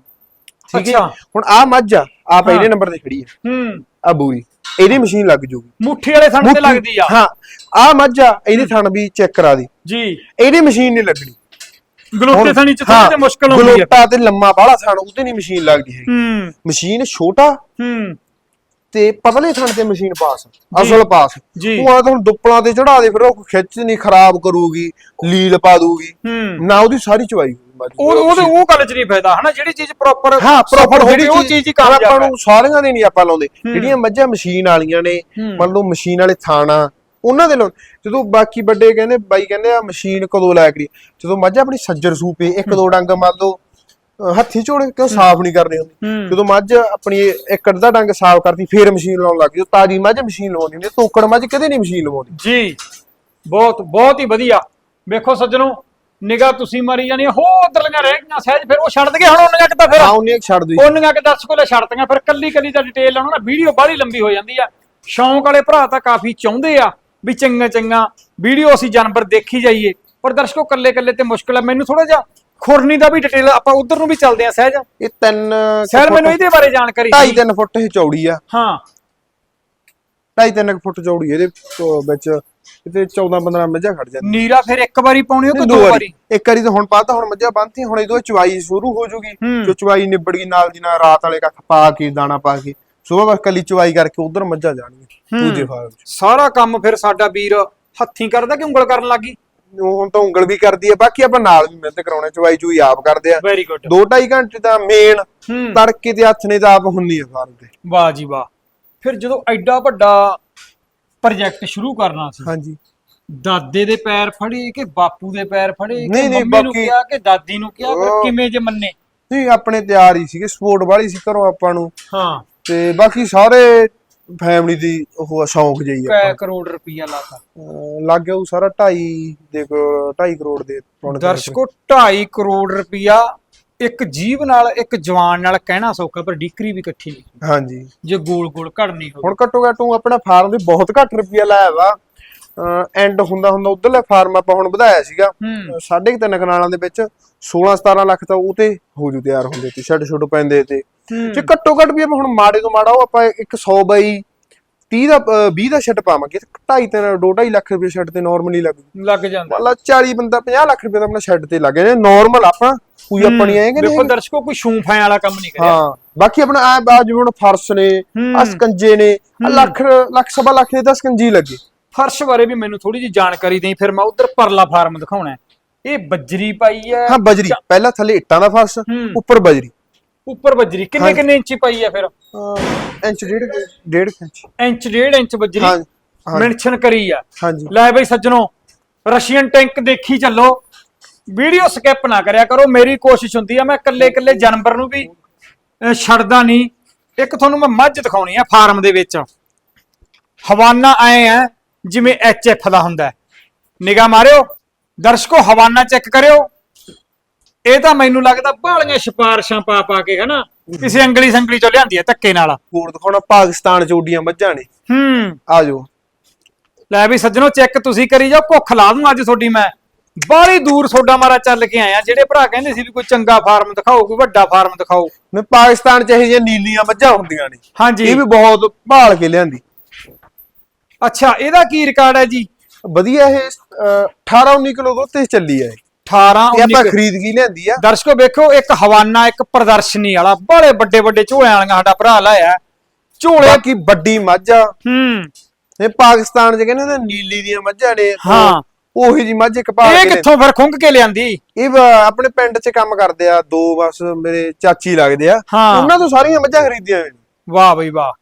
S2: ਠੀਕ ਹੈ। ਹੁਣ ਆਹ ਮੱਝ ਆ ਆ ਪਹਿਲੇ ਨੰਬਰ ਤੇ ਖੜੀ ਆ।
S1: ਹੂੰ।
S2: ਆ ਬੂਰੀ ਇਹਦੀ ਮਸ਼ੀਨ ਲੱਗ ਜੂਗੀ।
S1: ਮੁੱਠੀ ਵਾਲੇ ਥਣ ਤੇ ਲੱਗਦੀ ਆ।
S2: ਹਾਂ। ਆਹ ਮੱਝ ਆ ਇਹਦੀ ਥਣ ਵੀ ਚੈੱਕ ਕਰਾ ਦੀ।
S1: ਜੀ।
S2: ਇਹਦੀ ਮਸ਼ੀਨ ਨਹੀਂ ਲੱਗਣੀ।
S1: ਗਲੋਤੇ ਥਣੀ ਚ ਥੋੜੀ ਜਿਹੀ ਮੁਸ਼ਕਲ ਹੁੰਦੀ ਹੈ।
S2: ਗਲੋਟਾ ਤੇ ਲੰਮਾ ਬਾਹਲਾ ਥਣ ਉਹਤੇ ਨਹੀਂ ਮਸ਼ੀਨ ਲੱਗਦੀ ਹੈ
S1: ਹੂੰ।
S2: ਮਸ਼ੀਨ ਛੋਟਾ
S1: ਹੂੰ।
S2: ਤੇ ਪਤਲੇ ਥਣ ਤੇ ਮਸ਼ੀਨ ਪਾਸ ਅਸਲ ਪਾਸ।
S1: ਜੀ।
S2: ਉਹ ਆ ਤਾਂ ਹੁਣ ਦੁੱਪਲਾਂ ਤੇ ਚੜਾ ਦੇ ਫਿਰ ਉਹ ਖਿੱਚ ਨਹੀਂ ਖਰਾਬ ਕਰੂਗੀ ਲੀਲ ਪਾ ਦੂਗੀ।
S1: ਹੂੰ।
S2: ਨਾ ਉਹਦੀ ਸਾਰੀ ਚਵਾਈ ਹੋਊਗੀ ਮੱਝ ਦੀ।
S1: ਉਹ ਉਹਦੇ ਉਹ ਗੱਲ ਚ ਨਹੀਂ ਫਾਇਦਾ ਹਨਾ? ਜਿਹੜੀ ਚੀਜ਼ ਪ੍ਰੋਪਰ
S2: ਹਾਂ ਪ੍ਰੋਪਰ
S1: ਜਿਹੜੀ ਉਹ ਚੀਜ਼ ਹੀ
S2: ਆਪਾਂ
S1: ਕਾਮਯਾਬ ਹੈ।
S2: ਨੂੰ ਸਾਰੀਆਂ ਦੇ ਨਹੀਂ ਆਪਾਂ ਲਾਉਂਦੇ। ਜਿਹੜੀਆਂ ਮੱਝਾਂ ਮਸ਼ੀਨ ਵਾਲੀਆਂ ਨੇ। ਮੰਨ ਲਓ ਮਸ਼ੀਨ ਵਾਲੇ ਥਾਣਾ ਉਹਨਾਂ ਦੇ ਲਾਉਂ ਜਦੋਂ ਬਾਕੀ ਵੱਡੇ ਕਹਿੰਦੇ ਬਾਈ ਕਹਿੰਦੇ ਆ ਮਸ਼ੀਨ ਕਦੋਂ ਲਾਇਆ ਕਰੀ? ਜਦੋਂ ਮੱਝ ਆਪਣੀ ਸੱਜਰ ਸੂਪੇ ਇੱਕ ਦੋ ਡੰਗ ਮੰਨ ਲਓ ਹੱਥੀ ਝੋੜ ਕਿਉਂ ਸਾਫ਼ ਨਹੀਂ ਕਰਦੇ ਹੁੰਦੇ? ਜਦੋਂ ਮੱਝ ਆਪਣੀ ਇੱਕ ਅੱਧਾ ਡੰਗ ਸਾਫ਼ ਕਰਦੀ ਫੇਰ ਮਸ਼ੀਨ ਲਾਉਣ ਲੱਗ ਗਈ। ਤਾਜੀ ਮੱਝ ਮਸ਼ੀਨ ਲਵਾਉਂਦੀ ਹੁੰਦੀ ਤੋਕੜ ਮੱਝ ਕਦੇ ਨਹੀਂ ਮਸ਼ੀਨ ਲਵਾਉਂਦੀ।
S1: ਜੀ ਬਹੁਤ ਬਹੁਤ ਹੀ ਵਧੀਆ। ਵੇਖੋ ਸੱਜਣੋ ਨਿਗਾਹ ਤੁਸੀਂ ਮਾਰੀ ਜਾਣੀ ਹੋ ਉਧਰਲੀਆਂ ਰਹਿ ਗਈਆਂ ਸਹਿਜ ਫਿਰ ਉਹ ਛੱਡ ਦਗੇ ਹੁਣ ਉਹਨੀਆਂ ਕਿਤਾ ਫਿਰ।
S2: ਹਾਂ ਉਹਨੇ ਛੱਡ ਦਈ
S1: ਉਹਨੀਆਂ ਕਿ ਦਰਸ਼ਕੋ ਲੈ ਛੱਡਤੀਆਂ ਫਿਰ ਕੱਲੀ ਕੱਲੀ ਦਾ ਡਿਟੇਲ ਲਾਉਣਾ ਨਾ ਵੀਡੀਓ ਬਾਹਲੀ ਲੰਬੀ ਹੋ ਜਾਂਦੀ ਆ। ਸ਼ੌਂਕ ਵਾਲੇ ਭਰਾ ਤਾਂ ਕਾਫੀ ਚਾਹੁੰਦੇ ਆ। ਵੀ ਚੰਗਾ ਚੰਗਾ ਵੀਡੀਓ ਅਸੀਂ ਜਾਨਵਰ ਦੇਖੀ ਜਾਈਏ। ਪਰ ਦਰਸ਼ਕੋ ਕੱਲੇ ਕੱਲੇ ਤੇ ਮੁਸ਼ਕਲ ਹੈ ਮੈਨੂੰ ਥੋੜਾ ਜਿਹਾ ਖੁਰਨੀ ਦਾ ਵੀ ਡਿਟੇਲ ਆਪਾਂ ਉਧਰ ਨੂੰ ਵੀ ਚੱਲਦੇ ਆ ਸਹਿਜ।
S2: ਇਹ ਤਿੰਨ
S1: ਸਹਿਜ ਮੈਨੂੰ ਇਹਦੇ ਬਾਰੇ ਜਾਣਕਾਰੀ
S2: ਢਾਈ
S1: ਸੀ।
S2: ਤਿੰਨ ਫੁੱਟ ਇਹ ਚੌੜੀ ਆ।
S1: ਹਾਂ।
S2: ਢਾਈ ਤਿੰਨ ਕੁ ਫੁੱਟ ਚੌੜੀ ਇਹਦੇ ਵਿੱਚ ਕਿਤੇ 14 15 ਮੱਝਾਂ ਖੜ ਜਾਂਦੀਆਂ।
S1: ਨੀਰਾ ਫਿਰ ਇੱਕ ਵਾਰੀ ਪਾਉਣੀ ਹੋ ਕਿ ਦੋ ਵਾਰੀ?
S2: ਇੱਕ ਵਾਰੀ ਤਾਂ ਹੁਣ ਪਾਤਾ ਹੁਣ ਮੱਝਾਂ ਬੰਨਤੀਆਂ ਹੁਣ ਇਹਦੋਂ ਚਵਾਈ ਸ਼ੁਰੂ ਹੋ ਜੂਗੀ। ਜੋ ਚਵਾਈ ਨਿਬੜ ਗਈ ਨਾਲ ਦੀ ਨਾਲ ਰਾਤ ਵਾਲੇ ਕੱਖ ਪਾ ਕੇ ਦਾਣਾ ਪਾ ਕੇ। ਸਵੇਰ ਬਸ ਕੱਲੀ ਚਵਾਈ ਕਰਕੇ ਉਧਰ ਮੱਝਾਂ ਜਾਣਗੀਆਂ। ਦੂਜੇ ਫਾਰਮ 'ਚ।
S1: ਸਾਰਾ ਕੰਮ ਫਿਰ ਸਾਡਾ ਵੀਰ ਹੱਥੀਂ ਕਰਦਾ ਕਿ ਉਂਗਲ ਕਰਨ ਲੱਗੀ
S2: ਉਹ ਹੁਣ ਤਾਂ ਉਂਗਲ ਵੀ ਕਰਦੀ ਹੈ ਬਾਕੀ ਆਪਾਂ ਨਾਲ ਵੀ ਮਿਹਨਤ ਕਰਾਉਣੇ ਚਵਾਈ ਚੂਈ ਆਪ ਕਰਦੇ ਆ।
S1: ਵੈਰੀ ਗੁੱਡ
S2: ਦੋ ਢਾਈ ਘੰਟੇ ਤਾਂ ਮੇਨ ਤੜਕੇ ਤੇ ਹੱਥ ਨੇ ਤਾਂ ਆਪ ਹੁੰਨੀ ਆ ਫਾਰਮ ਤੇ।
S1: ਵਾਹ ਜੀ ਵਾਹ। ਫਿਰ ਜਦੋਂ ਐਡਾ ਵੱਡਾ ਪ੍ਰੋਜੈਕਟ ਸ਼ੁਰੂ ਕਰਨਾ ਸੀ
S2: ਹਾਂਜੀ।
S1: ਦਾਦੇ ਦੇ ਪੈਰ ਫੜੇ ਕਿ ਬਾਪੂ ਦੇ ਪੈਰ ਫੜੇ ਕਿ ਮੰਮੀ ਨੂੰ ਕਿਹਾ ਕਿ ਦਾਦੀ ਨੂੰ ਕਿਹਾ ਫਿਰ ਕਿਵੇਂ ਜੇ ਮੰਨੇ?
S2: ਨਹੀਂ ਆਪਣੇ ਤਿਆਰ ਹੀ ਸੀਗੇ ਸਪੋਰਟ ਵਾਲੀ ਸੀ ਘਰੋਂ ਆਪਾਂ ਨੂੰ।
S1: ਹਾਂ।
S2: ਤੇ ਬਾਕੀ ਸਾਰੇ ਫੈਮਿਲੀ ਦੀ ਉਹ ਆ, ਸ਼ੌਂਕ ਜਈ ਆ
S1: ਕੈ ਕਰੋੜ ਰੁਪਈਆ ਲਾਤਾ।
S2: ਅਹ ਲੱਗ ਗਿਆ ਉਹ ਸਾਰਾ 2.5 ਦੇ 2.5 ਕਰੋੜ ਦੇ ਪੌਣੇ ਤਿੰਨ
S1: ਦਰਸ਼ਕੋ 2.5 ਕਰੋੜ ਰੁਪਈਆ ਇੱਕ ਜੀਵ ਨਾਲ ਇੱਕ ਜਵਾਨ ਨਾਲ ਕਹਿਣਾ ਸੌਖਾ ਪਰ ਡਿਕਰੀ ਵੀ ਇਕੱਠੀ ਨਹੀਂ।
S2: ਹਾਂਜੀ।
S1: ਜੇ ਗੋਲ ਗੋਲ ਘੜਨੀ ਹੋਵੇ
S2: ਹੁਣ ਘੱਟੋ ਘੱਟ ਉਹ ਆਪਣਾ ਫਾਰਮ ਦੇ ਬਹੁਤ ਘੱਟ ਰੁਪਿਆ ਲਾਇਆ ਵਾ। ਐਂਡ ਹੁੰਦਾ ਹੁੰਦਾ ਉਧਰਲੇ ਫਾਰਮ ਆਪਾਂ ਹੁਣ ਵਧਾਇਆ ਸੀਗਾ।
S1: ਹੂੰ।
S2: ਸਾਢੇ ਕੁ ਤਿੰਨ ਕਨਾਲਾਂ ਦੇ ਵਿੱਚ 16 17 ਲੱਖ ਤਾਂ ਉਹ ਤੇ ਹੋ ਜੂ ਤਿਆਰ ਹੁੰਦੇ ਤੇ ਛੱਡ ਛੁੱਟ ਪੈਂਦੇ ਤੇ। ਜੇ ਘੱਟੋ ਘੱਟ ਵੀ ਆਪਾਂ ਹੁਣ ਮਾੜੇ ਤੋਂ ਮਾੜਾ ਉਹ ਆਪਾਂ ਇੱਕ 100 ਬਾਈ 30 ਦਾ ਅਹ 20 ਦਾ ਛੱਡ ਪਾਵਾਂਗੇ 2.5 ਤੇ 2.5 ਲੱਖ ਰੁਪਏ ਛੱਡ ਤੇ ਨਾਰਮਲੀ ਲੱਗ ਜੂ।
S1: ਲੱਗ ਜਾਂਦਾ।
S2: ਮੰਨ ਲਾ 40 ਬੰਦਾ 50 ਲੱਖ ਰੁਪਏ ਦਾ ਆਪਣਾ ਛੱਡ ਤੇ ਲੱਗ ਜਾਣੇ ਨਾਰਮਲ ਆਪਾਂ ਕੋਈ ਆਪਾਂ ਨਹੀਂ ਆਏਗੇ
S1: ਦੇਖੋ ਦਰਸ਼ਕੋ ਕੋਈ ਸ਼ੂਫਾਂ ਵਾਲਾ ਕੰਮ ਨਹੀਂ ਕਰਿਆ।
S2: ਹਾਂ ਬਾਕੀ ਆਪਣਾ ਆ ਜਿਵੇਂ ਹੁਣ ਫਰਸ਼ ਨੇ। ਆ ਸਕੰਜੇ ਨੇ ਲੱਖ ਲੱਖ ਸਵਾ ਲੱਖ ਦੇ ਤਾਂ ਸਕੰਜੀ ਲੱਗੇ।
S1: ਫਰਸ਼ ਬਾਰੇ ਵੀ ਮੈਨੂੰ ਥੋੜੀ ਜਿਹੀ ਜਾਣਕਾਰੀ ਦੇਈ ਫਿਰ ਮੈਂ ਉਧਰ ਪਰਲਾ ਫਾਰਮ ਦਿਖਾਉਣਾ। ਇਹ ਬੱਜਰੀ ਪਾਈ ਹੈ
S2: ਹਾਂ ਬਜਰੀ। ਪਹਿਲਾਂ ਥੱਲੇ ਇੱਟਾਂ ਦਾ ਫਰਸ਼। ਉੱਪਰ ਬਜਰੀ।
S1: ਉੱਪਰ ਬੱਜਰੀ ਕਿੰਨੇ। ਕਿੰਨੇ ਇੰਚੀ ਪਾਈ ਹੈ ਫਿਰ?
S2: ਅਹ ਇੰਚ ਡੇਢ ਡੇਢ ਕੁ ਇੰਚ।
S1: ਇੰਚ ਡੇਢ ਇੰਚ ਬੱਜਰੀ
S2: ਹਾਂ
S1: ਮੈਂਸ਼ਨ ਕਰੀ ਆ।
S2: ਹਾਂਜੀ।
S1: ਲੈ ਬਈ ਸੱਜਣੋ ਰਸ਼ੀਅਨ ਟੈਂਕ ਦੇਖੀ ਚੱਲੋ। ਵੀਡੀਓ ਸਕਿਪ ਨਾ ਕਰਿਆ ਕਰੋ ਮੇਰੀ ਕੋਸ਼ਿਸ਼ ਹੁੰਦੀ ਆ ਮੈਂ ਇਕੱਲੇ ਇਕੱਲੇ ਜਾਨਵਰ ਨੂੰ ਵੀ ਅਹ, ਛੱਡਦਾ ਨਹੀਂ। ਇੱਕ ਤੁਹਾਨੂੰ ਮੈਂ ਮੱਝ ਦਿਖਾਉਣੀ ਆ ਫਾਰਮ ਦੇ ਵਿੱਚ। ਹਵਾਨਾ ਆਏ ਆ ਜਿਵੇਂ ਐਚਐਫ ਦਾ ਹੁੰਦਾ ਨਿਗਾਹ ਮਾਰਿਓ ਦਰਸ਼ਕੋ ਹਵਾਨਾ ਚੈੱਕ ਕਰਿਓ। ਇਹ ਤਾਂ ਮੈਨੂੰ ਲੱਗਦਾ ਬਾਲੀਆਂ ਸਿਫਾਰਸ਼ਾਂ ਪਾ ਪਾ ਕੇ ਹਨਾ ਕਿਸੇ ਅੰਗਲੀ ਸੰਗਲੀ ਚੋਂ ਲਿਆਂਦੀ ਆ ਧੱਕੇ ਨਾਲ।
S2: ਹੋਰ ਦਿਖਾਉਣਾ ਪਾਕਿਸਤਾਨ ਚ ਉੱਡੀਆਂ ਮੱਝਾਂ ਨੇ।
S1: ਹੂੰ।
S2: ਆ ਜਾਓ
S1: ਲੈ ਵੀ ਸੱਜਣੋ ਚੈੱਕ ਤੁਸੀਂ ਕਰੀ ਜਾਓ ਭੁੱਖ ਲਾ ਦੂੰ ਅੱਜ ਤੁਹਾਡੀ ਮੈਂ। ਬਾਹਲੀ ਦੂਰ ਸੋਡਾ ਮਾਰਾ ਚੱਲ ਕੇ ਆਇਆ ਜਿਹੜੇ ਭਰਾ ਕਹਿੰਦੇ ਸੀ ਵੀ ਕੋਈ ਚੰਗਾ ਫਾਰਮ ਦਿਖਾਓ ਕੋਈ ਵੱਡਾ ਫਾਰਮ ਦਿਖਾਓ।
S2: ਮੈਂ ਪਾਕਿਸਤਾਨ ਚ ਇਹ ਜਿਹੀਆਂ ਨੀਲੀਆਂ ਮੱਝਾਂ ਹੁੰਦੀਆਂ ਨੇ।
S1: ਹਾਂਜੀ।
S2: ਇਹ ਵੀ ਬਹੁਤ ਭਾਲ ਕੇ ਲਿਆਂਦੀ।
S1: ਅੱਛਾ ਇਹਦਾ ਕੀ ਰਿਕਾਰਡ ਹੈ ਜੀ?
S2: ਵਧੀਆ ਇਹ ਅਹ, 18 19 ਕਿਲੋ ਦੁੱਧ ਤੇ ਚੱਲੀ ਹੈ
S1: 18
S2: ਇਹ ਆਪਾਂ
S1: 19
S2: ਖਰੀਦ ਕੀ ਲਿਆਂਦੀ ਆ?
S1: ਦਰਸ਼ਕੋ ਵੇਖੋ ਇੱਕ ਹਵਾਨਾ ਇੱਕ ਪ੍ਰਦਰਸ਼ਨੀ ਵਾਲਾ ਬੜੇ ਵੱਡੇ ਵੱਡੇ ਝੋਲਿਆਂ ਵਾਲੀਆਂ ਸਾਡਾ ਭਰਾ ਲਾਇਆ। ਝੋਲੇ
S2: ਬਾਕੀ ਵੱਡੀ ਮੱਝ ਆ।
S1: ਹੂੰ।
S2: ਇਹ ਪਾਕਿਸਤਾਨ ਚ ਕਹਿੰਦੇ ਨੇ ਨੀਲੀ ਦੀਆਂ ਮੱਝਾਂ ਨੇ
S1: ਹਾਂ।
S2: ਉਹੀ ਜੀ ਮੱਝ ਇੱਕ ਭਾਲ
S1: ਇਹ
S2: ਕੇ
S1: ਕਿੱਥੋਂ ਫਿਰ ਖੁੰਗ ਕੇ ਲਿਆਂਦੀ?
S2: ਇਹ ਬ- ਆਪਣੇ ਪਿੰਡ 'ਚ ਕੰਮ ਕਰਦੇ ਆ ਦੋ ਬਸ ਮੇਰੇ ਚਾਚੀ ਲੱਗਦੇ ਆ।
S1: ਹਾਂ।
S2: ਉਹਨਾਂ ਤੋਂ ਸਾਰੀਆਂ ਮੱਝਾਂ ਖਰੀਦੀਆਂ ਹੋਈਆਂ ਨੇ।
S1: ਵਾਹ ਬਈ ਵਾਹ।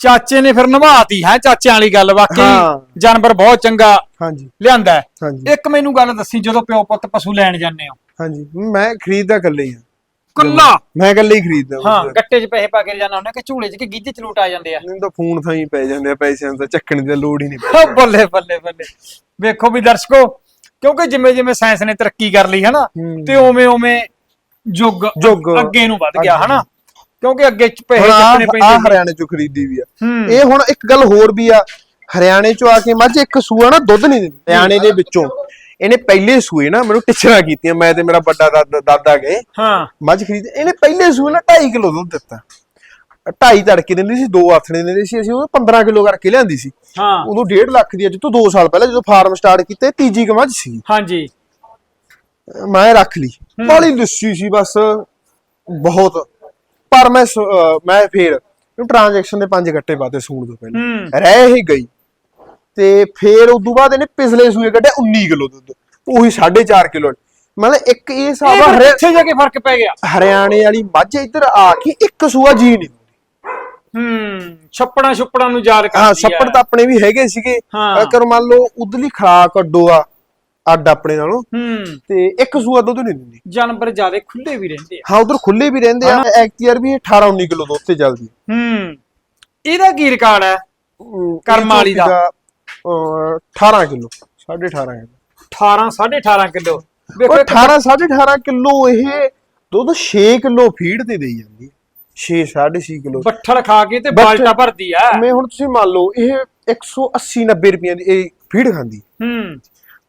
S1: ਚਾਚੇ ਨੇ ਫਿਰ ਨਿਭਾਤੀ ਹੈ ਚਾਚਿਆਂ ਵਾਲੀ ਗੱਲ
S2: ਹਾਂ।
S1: ਵਾਕਈ ਜਾਨਵਰ ਬਹੁਤ ਚੰਗਾ
S2: ਹਾਂਜੀ
S1: ਲਿਆਂਦਾ ਹੈ।
S2: ਹਾਂਜੀ
S1: ਇੱਕ ਮੈਨੂੰ ਗੱਲ ਦੱਸੀ ਜਦੋਂ ਪਿਓ ਪੁੱਤ ਪਸ਼ੂ ਲੈਣ ਜਾਂਦੇ ਹੋ
S2: ਹਾਂਜੀ ਮੈਂ ਖਰੀਦਦਾ ਇਕੱਲੇ ਹੀ ਆ
S1: ਕੱਲਾ
S2: ਮੈਂ ਇਕੱਲੇ ਹੀ ਖਰੀਦਦਾ
S1: ਹਾਂ। ਗੱਟੇ 'ਚ ਪੈਸੇ ਪਾ ਕੇ ਜਾਣਾ ਹੁੰਦਾ ਕਿ ਝੂਲੇ 'ਚ ਕਿ ਗੀਜੇ 'ਚ ਲੂਟ ਆ ਜਾਂਦੇ ਆ
S2: ਮੈਨੂੰ ਤਾਂ ਫੋਨ ਥਾਂ ਹੀ ਪੈ ਜਾਂਦੇ ਆ ਪੈਸਿਆਂ ਦਾ ਚੱਕਣ ਦੀ ਤਾਂ ਲੋੜ ਹੀ ਨਹੀਂ
S1: ਓ ਬੱਲੇ ਬੱਲੇ ਬੱਲੇ ਵੇਖੋ ਵੀ ਦਰਸ਼ਕੋ ਕਿਉਂਕਿ ਜਿਵੇਂ ਜਿਵੇਂ ਸਾਇੰਸ ਨੇ ਤਰੱਕੀ ਕਰ ਲਈ ਹਨਾ
S2: ਹੂੰ।
S1: ਤੇ ਉਵੇਂ ਉਵੇਂ ਯੁੱਗ
S2: ਯੁੱਗ
S1: ਅੱਗੇ ਨੂੰ ਵੱਧ ਗਿਆ। ਹਨਾ ਕਿਉਂਕਿ ਅੱਗੇ ਚ ਪੈਸੇ
S2: ਹੁਣ
S1: ਚੱਕਣੇ
S2: ਆ
S1: ਪੈਂਦੇ ਸੀ।
S2: ਹਰਿਆਣੇ ਚੋਂ ਖਰੀਦੀ ਵੀ ਆ।
S1: ਹੂੰ।
S2: ਇਹ ਹੁਣ ਇੱਕ ਗੱਲ ਹੋਰ ਵੀ ਆ ਹਰਿਆਣੇ ਚੋਂ ਆ ਕੇ ਮੱਝ ਇੱਕ ਸੂਆ ਨਾ ਦੁੱਧ ਨਹੀਂ ਦਿੰਦੀ। ਹਰਿਆਣੇ ਦੇ ਵਿੱਚੋਂ। ਇਹਨੇ ਪਹਿਲੇ ਸੂਏ ਨਾ ਮੈਨੂੰ ਟਿਚਰਾਂ ਕੀਤੀਆਂ ਮੈਂ ਤੇ ਮੇਰਾ ਵੱਡਾ ਦਾਦਾ ਦਾਦਾ ਗਏ।
S1: ਹਾਂ।
S2: ਮੱਝ ਖਰੀਦ ਇਹਨੇ ਪਹਿਲੇ ਸੂਏ ਨਾ 2.5 ਕਿਲੋ ਦੁੱਧ ਦਿੱਤਾ। 2.5 ਤੜਕੇ ਦਿੰਦੀ ਸੀ ਦੋ ਆਥਣੇ ਦਿੰਦੇ ਸੀ ਅਸੀਂ ਉਹ 15 ਕਿਲੋ ਕਰਕੇ ਲਿਆਂਦੀ ਸੀ।
S1: ਹਾਂ।
S2: ਉਦੋਂ 1.5 ਲੱਖ ਦੀ ਅੱਜ ਤੋਂ 2 ਸਾਲ ਪਹਿਲਾਂ ਜਦੋਂ ਫਾਰਮ ਸਟਾਰਟ ਕੀਤਾ ਤੀਜੀ ਕੁ ਮੱਝ ਸੀ।
S1: ਹਾਂਜੀ।
S2: ਮੈਂ ਰੱਖ ਲਈ। ਬਾਲੀ ਲੱਸੀ ਸੀ ਬਸ ਬਹੁਤ ਪਰ ਮੈਂ ਮੈਂ ਫੇਰ ਉਹ ਟ੍ਰਾਂਜੈਕਸ਼ਨ ਦੇ ਪੰਜ ਗੱਟੇ ਪਾਤੇ ਸੂਣ ਤੋਂ ਪਹਿਲਾਂ। ਰਹਿ ਹੀ ਗਈ। ਤੇ ਫੇਰ ਉਦੋਂ ਬਾਅਦ ਇਹਨੇ ਪਿਛਲੇ ਸੂਏ ਕੱਢਿਆ 19 ਕਿਲੋ ਦੁੱਧ। ਉਹੀ 4.5 ਕਿਲੋ। ਮਤਲਬ ਇੱਕ ਇਹ ਹਿਸਾਬ ਆ
S1: ਕਿੱਥੇ ਜਾ ਕੇ ਫ਼ਰਕ ਪੈ ਗਿਆ।
S2: ਹਰਿਆਣੇ ਵਾਲੀ ਮੱਝ ਇੱਧਰ ਆ ਕੇ ਇੱਕ ਸੂਆ ਜੀ ਨਹੀਂ
S1: ਹੂੰ ਛੱਪੜਾ ਛੁੱਪੜਾ ਨੂੰ ਯਾਦ ਕਰਦੀ
S2: ਹਾਂ ਛੱਪੜ ਤਾਂ ਆਪਣੇ ਵੀ ਹੈਗੇ ਸੀਗੇ। ਕਰ ਮੰਨ ਲਓ ਉਧਰਲੀ ਖਰਾਕ ਅੱਡੋ ਆ ਅੱਡ ਆਪਣੇ ਨਾਲੋਂ।
S1: ਹੂੰ।
S2: ਤੇ ਇੱਕ ਸੂਆ ਦੁੱਧ ਨਹੀਂ ਦਿੰਦੀ।
S1: ਜਾਨਵਰ ਜ਼ਿਆਦਾ ਖੁੱਲੇ ਵੀ ਰਹਿੰਦੇ ਆ।
S2: ਹਾਂ ਉਧਰ ਖੁੱਲੇ ਵੀ ਰਹਿੰਦੇ ਆ। ਐਕਟੀਆਰ ਵੀ 18 19 ਕਿਲੋ ਦੁੱਧ ਤੇ ਚੱਲਦੀ ਹੈ।
S1: ਇਹਦਾ ਕੀ ਰਿਕਾਰਡ ਹੈ? ਕਰਮ ਵਾਲੀ ਦਾ।
S2: ਝੋਟੀ ਅਹ, 18 ਕਿਲੋ 18.5 ਕਿਲੋ।
S1: 18 18.5 ਕਿਲੋ। ਵੇਖੋ ਇੱਕ
S2: 18 18.5 ਕਿਲੋ ਇਹ ਦੁੱਧ 6 ਕਿਲੋ ਫੀਡ ਤੇ ਦੇਈ ਜਾਂਦੀ ਹੈ 6 6.5 ਕਿਲੋ।
S1: ਬੱਠਲ ਖਾ ਕੇ ਤੇ ਬਾਲਟਾ ਭਰਦੀ ਆ।
S2: ਮੈਂ ਹੁਣ ਤੁਸੀਂ ਮੰਨ ਲਓ ਇਹ 180 90 ਰੁਪਏ ਦੀ ਇਹ ਫੀਡ ਖਾਂਦੀ।
S1: ਹੂੰ।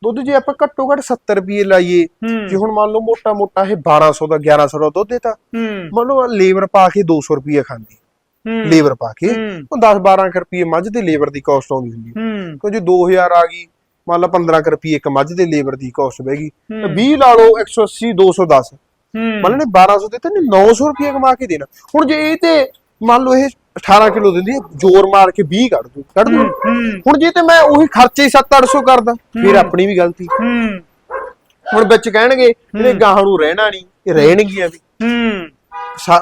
S2: ਦੁੱਧ ਜੇ ਆਪਾਂ ਘੱਟੋ ਘੱਟ 70 ਰੁਪਏ ਲਾਈਏ ਜੇ ਹੁਣ ਮੰਨ ਲਓ ਮੋਟਾ ਮੋਟਾ ਇਹ 1200 ਦਾ 1100 ਦਾ ਦੁੱਧ ਦੇਤਾ ਮੰਨ ਲਓ ਲੇਬਰ ਪਾ ਕੇ 200 ਰੁਪਏ ਖਾਂਦੀ। ਲੇਬਰ ਪਾ ਕੇ ਉਹ 10 12 ਰੁਪਏ ਮੱਝ ਦੇ ਲੇਬਰ ਦੀ ਕਾਸਟ ਆਉਂਦੀ ਹੁੰਦੀ ਕਿਉਂ ਜੇ 2000 ਆ ਗਈ ਮੰਨ ਲਾ 15 ਕੁ ਰੁਪਏ ਇੱਕ ਮੱਝ ਦੇ ਲੇਬਰ ਦੀ ਕਾਸਟ ਬਹਿ ਗਈ
S1: ਹੂੰ।
S2: ਤਾਂ 20 ਲਾ ਲਓ 180 210
S1: ਹੂੰ।
S2: ਮੰਨ ਲੈ 1200 ਦੇ ਤਾਂ 900 ਰੁਪਏ ਕਮਾ ਕੇ ਦੇਣਾ। ਹੁਣ ਜੇ ਇਹ ਤੇ ਮੰਨ ਲਓ ਇਹ 18 ਕਿਲੋ ਦਿੰਦੀ ਹੈ ਜ਼ੋਰ ਮਾਰ ਕੇ 20 ਕੱਢ ਦੂ ਕੱਢ ਦੂ ਹੁਣ ਜੇ ਤੇ ਮੈਂ ਉਹੀ ਖਰਚੇ 7-800 ਕਰਦਾ ਫਿਰ ਆਪਣੀ ਵੀ ਗਲਤੀ। ਹੁਣ ਵਿੱਚ ਕਹਿਣਗੇ ਇਹਨੇ ਗਾਹਾਂ ਨੂੰ ਰਹਿਣਾ ਨਹੀਂ ਇਹ ਰਹਿਣਗੀਆਂ ਵੀ।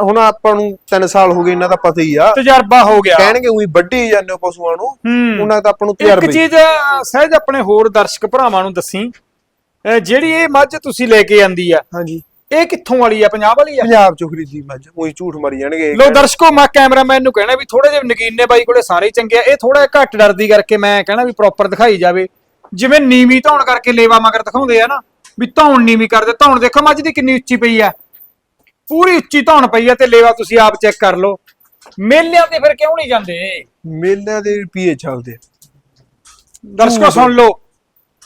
S2: ਹੁਣ ਆਪਾਂ ਨੂੰ 3 ਸਾਲ ਹੋ ਗਏ ਇਹਨਾਂ ਦਾ ਪਤਾ ਹੀ ਆ।
S1: ਤਜਰਬਾ ਹੋ ਗਿਆ।
S2: ਕਹਿਣਗੇ ਉਹੀ ਵੱਢੀ ਜਾਂਦੇ ਹੋ ਪਸ਼ੂਆਂ ਨੂੰ ਉਹਨਾਂ ਦਾ ਆਪਾਂ ਨੂੰ
S1: ਇੱਕ
S2: ਤਜਰਬਾ। ਹੀ-
S1: ਚੀਜ਼ ਸਹਿਜ ਆਪਣੇ ਹੋਰ ਦਰਸ਼ਕ ਭਰਾਵਾਂ ਨੂੰ ਦੱਸੀ ਜਿਹੜੀ ਇਹ ਮੱਝ ਤੁਸੀਂ ਲੈ ਕੇ ਆਂਦੀ ਆ
S2: ਹਾਂਜੀ।
S1: ਇਹ ਕਿੱਥੋਂ ਵਾਲੀ ਆ? ਪੰਜਾਬ ਵਾਲੀ ਆ?
S2: ਪੰਜਾਬ ਚੋਂ ਖਰੀਦੀ ਮੱਝ ਉਹੀ ਝੂਠ ਮਾਰੀ ਜਾਣਗੇ
S1: ਲੋ ਦਰਸ਼ਕੋ ਮੈਂ ਕੈਮਰਾਮੈਨ ਨੂੰ ਕਹਿਣਾ ਵੀ ਥੋੜੇ ਜਿਹਾ ਨਗੀਨੇ ਬਾਈ ਕੋਲੇ ਸਾਰੇ ਹੀ ਚੰਗੇ ਆ। ਇਹ ਥੋੜਾ ਘੱਟ ਡਰਦੀ ਕਰਕੇ ਮੈਂ ਕਹਿਣਾ ਵੀ ਪ੍ਰੋਪਰ ਦਿਖਾਈ ਜਾਵੇ। ਜਿਵੇਂ ਨੀਵੀਂ ਧੌਣ ਕਰਕੇ ਲੇਵਾ ਮਗਰ ਦਿਖਾਉਂਦੇ ਆ ਨਾ ਵੀ ਧੌਣ ਨੀਵੀਂ ਕਰਦੇ। ਧੌਣ ਦੇਖੋ ਮੱਝ ਦੀ ਕਿੰਨੀ ਉੱਚੀ ਪਈ ਆ। ਪੂਰੀ ਉੱਚੀ ਧੌਣ ਪਈ ਆ ਤੇ ਲੇਵਾ ਤੁਸੀਂ ਆਪ ਚੈੱਕ ਕਰ ਲਓ। ਮੇਲਿਆਂ ਤੇ ਫਿਰ ਕਿਉਂ ਨਹੀਂ ਜਾਂਦੇ?
S2: ਮੇਲਿਆਂ ਦੇ ਰੁਪਏ ਚੱਲਦੇ
S1: ਦਰਸ਼ਕੋ ਸੁਣ ਲਓ।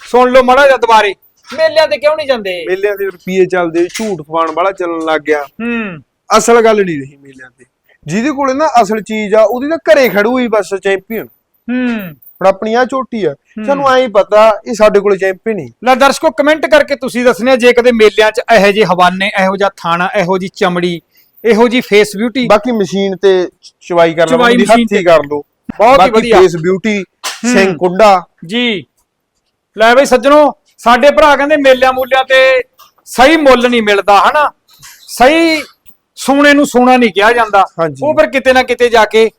S1: ਸੁਣ ਲਓ ਮੜਾ ਜਿਹਾ ਦੁਬਾਰੇ। ਮੇਲਿਆਂ ਤੇ ਕਿਉਂ ਨਹੀਂ ਜਾਂਦੇ?
S2: ਮੇਲਿਆਂ ਦੇ ਰੁਪਏ ਚੱਲਦੇ ਝੂਠ ਫਾਣ ਵਾਲਾ ਚੱਲਣ ਲੱਗ ਗਿਆ।
S1: ਹੂੰ।
S2: ਅਸਲ ਗੱਲ ਨਹੀਂ ਰਹੀ ਮੇਲਿਆਂ ਤੇ। ਜਿਹਦੇ ਕੋਲੇ ਨਾ ਅਸਲ ਚੀਜ਼ ਆ ਉਹਦੀ ਤਾਂ ਘਰੇ ਖੜੂ ਹੀ ਬਸ ਚੈਂਪੀਅਨ।
S1: ਹੂੰ।
S2: ਹੁਣ ਆਪਣੀ ਆ ਝੋਟੀ ਆ ਸਾਨੂੰ ਐਂ ਪਤਾ ਇਹ ਸਾਡੇ ਕੋਲੇ ਚੈਂਪੀਅਨ ਹੀ।
S1: ਲੈ ਦਰਸ਼ਕੋ ਕਮੈਂਟ ਕਰਕੇ ਤੁਸੀਂ ਦੱਸਣੇ ਜੇ ਕਦੇ ਮੇਲਿਆਂ 'ਚ ਇਹੋ ਜਿਹੇ ਹਵਾਨੇ ਇਹੋ ਜਿਹਾ ਥਾਣਾ ਇਹੋ ਜੀ ਚਮੜੀ ਇਹੋ ਜੀ ਫੇਸ ਬਿਊਟੀ
S2: ਬਾਕੀ ਮਸ਼ੀਨ ਤੇ ਚਵਾਈ ਕਰ ਲਓ
S1: ਮਸ਼ੀਨ
S2: ਹੱਥੀ। ਕਰ ਲਓ।
S1: ਬਹੁਤ ਹੀ ਵਧੀਆ।
S2: ਫੇਸ ਬਿਊਟੀ ਸਿੰਘ ਕੁੰਡਾ।
S1: ਜੀ। ਲੈ ਬਈ ਸੱਜਣੋ ਸਾਡੇ ਭਰਾ ਕਹਿੰਦੇ ਮੇਲਿਆਂ ਮੂਲਿਆਂ ਤੇ ਸਹੀ ਮੁੱਲ ਨਹੀਂ ਮਿਲਦਾ ਹਨਾ? ਸਹੀ ਸੋਨੇ ਨੂੰ ਸੋਨਾ ਨਹੀਂ ਕਿਹਾ ਜਾਂਦਾ।
S2: ਹਾਂਜੀ।
S1: ਉਹ ਫਿਰ ਕਿਤੇ ਨਾ ਕਿਤੇ ਜਾ ਕੇ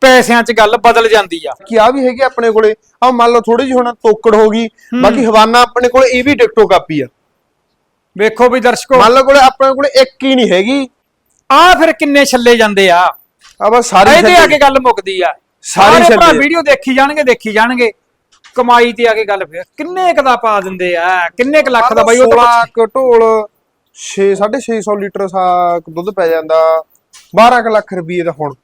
S1: ਪੈਸਿਆਂ 'ਚ ਗੱਲ ਬਦਲ ਜਾਂਦੀ ਆ।
S2: ਕੀ ਆ ਵੀ ਹੈਗੇ ਆਪਣੇ ਕੋਲੇ। ਆ ਮੰਨ ਲਓ ਥੋੜੀ ਜਿਹੀ ਹੁਣ ਤੋਕੜ ਹੋ ਗਈ। ਬਾਕੀ ਹਵਾਨਾ ਆਪਣੇ ਕੋਲੇ ਇਹ ਵੀ ਡਿਕਟੋ ਕਾਪੀ ਆ।
S1: ਵੇਖੋ ਵੀ ਦਰਸ਼ਕੋ।
S2: ਮੰਨ ਲਓ ਕੋਲੇ ਆਪਣੇ ਕੋਲੇ ਇੱਕ ਹੀ ਨਹੀਂ ਹੈਗੀ।
S1: ਆ ਫਿਰ ਕਿੰਨੇ ਛੱਲੇ ਜਾਂਦੇ ਆ।
S2: ਆ ਬਸ ਸਾਰੀ
S1: ਇਹਦੇ ਆ ਕੇ ਗੱਲ ਮੁੱਕਦੀ ਆ।
S2: ਸਾਰੀ
S1: ਸਾਰੇ ਭਰਾ
S2: ਛੱਲੇ।
S1: ਵੀਡੀਓ ਦੇਖੀ ਜਾਣਗੇ ਦੇਖੀ ਜਾਣਗੇ। ਕਮਾਈ ਤੇ ਆ ਕੇ ਗੱਲ ਫਿਰ। ਕਿੰਨੇ ਕ ਦਾ ਪਾ ਦਿੰਦੇ ਆ? ਕਿੰਨੇ ਕ ਲੱਖ ਦਾ ਬਾਈ ਉਹ ਤਾਂ
S2: 16 ਕੁ ਢੋਲ 6 650 ਲੀਟਰ ਸਾਕ ਦੁੱਧ ਪੈ ਜਾਂਦਾ। 12 ਕੁ ਲੱਖ ਰੁਪਏ ਦਾ ਹੁਣ।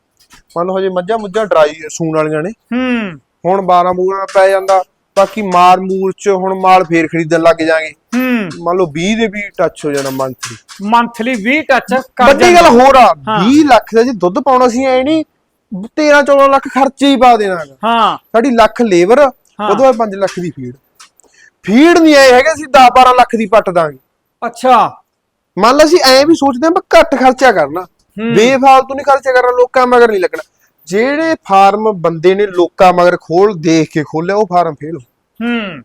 S2: ਮੰਨ ਲਓ ਹਜੇ ਮੱਝਾਂ ਮੁੱਝਾਂ ਡਰਾਈ ਸੂਣ ਵਾਲੀਆਂ ਨੇ।
S1: ਹੂੰ।
S2: ਹੁਣ 12 ਮੂਲਾਂ ਪੈ ਜਾਂਦਾ। ਬਾਕੀ ਮਾਰ ਮੂਰ ਚ ਹੁਣ ਮਾਲ ਫੇਰ ਖਰੀਦਣ ਲੱਗ ਜਾਾਂਗੇ।
S1: ਹੂੰ।
S2: ਮੰਨ ਲਓ 20 ਦੇ ਵੀ ਟੱਚ ਹੋ ਜਾਣਾ ਮੰਥਲੀ
S1: ਮੰਥਲੀ 20 ਟੱਚ ਕਰ
S2: ਵੱਡੀ ਗੱਲ। ਹੋਰ ਆ
S1: ਹਾਂ।
S2: 20 ਲੱਖ ਦਾ ਜੇ ਦੁੱਧ ਪਾਉਣਾ ਸੀ ਐ ਨਹੀਂ 13 14 ਲੱਖ ਖਰਚੇ ਹੀ ਪਾ ਦੇਣਾ।
S1: ਹਾਂ।
S2: ਸਾਡੀ ਲੱਖ ਲੇਬਰ
S1: ਹਾਂ।
S2: ਉਹਦੇ ਬਾਅਦ 5 ਲੱਖ ਦੀ ਫੀਡ। ਫੀਡ ਨਹੀਂ ਆਏ ਹੈਗੇ ਅਸੀਂ 10 12 ਲੱਖ ਦੀ ਪੱਟ ਦਾਂਗੇ।
S1: ਅੱਛਾ।
S2: ਮੰਨ ਲਓ ਅਸੀਂ ਐ ਵੀ ਸੋਚਦੇ ਆਂ ਵੀ ਘੱਟ ਖਰਚਾ ਕਰਨਾ। ਬੇਫਾਲਤੂ ਨਹੀਂ ਖਰਚਾ ਕਰਨਾ ਲੋਕਾਂ ਮਗਰ ਨਹੀਂ ਲੱਗਣਾ। ਜਿਹੜੇ ਫਾਰਮ ਬੰਦੇ ਨੇ ਲੋਕਾਂ ਮਗਰ ਖੋਲ ਦੇਖ ਕੇ ਖੋਲਿਆ ਉਹ ਫਾਰਮ ਫੇਲ
S1: ਹੂੰ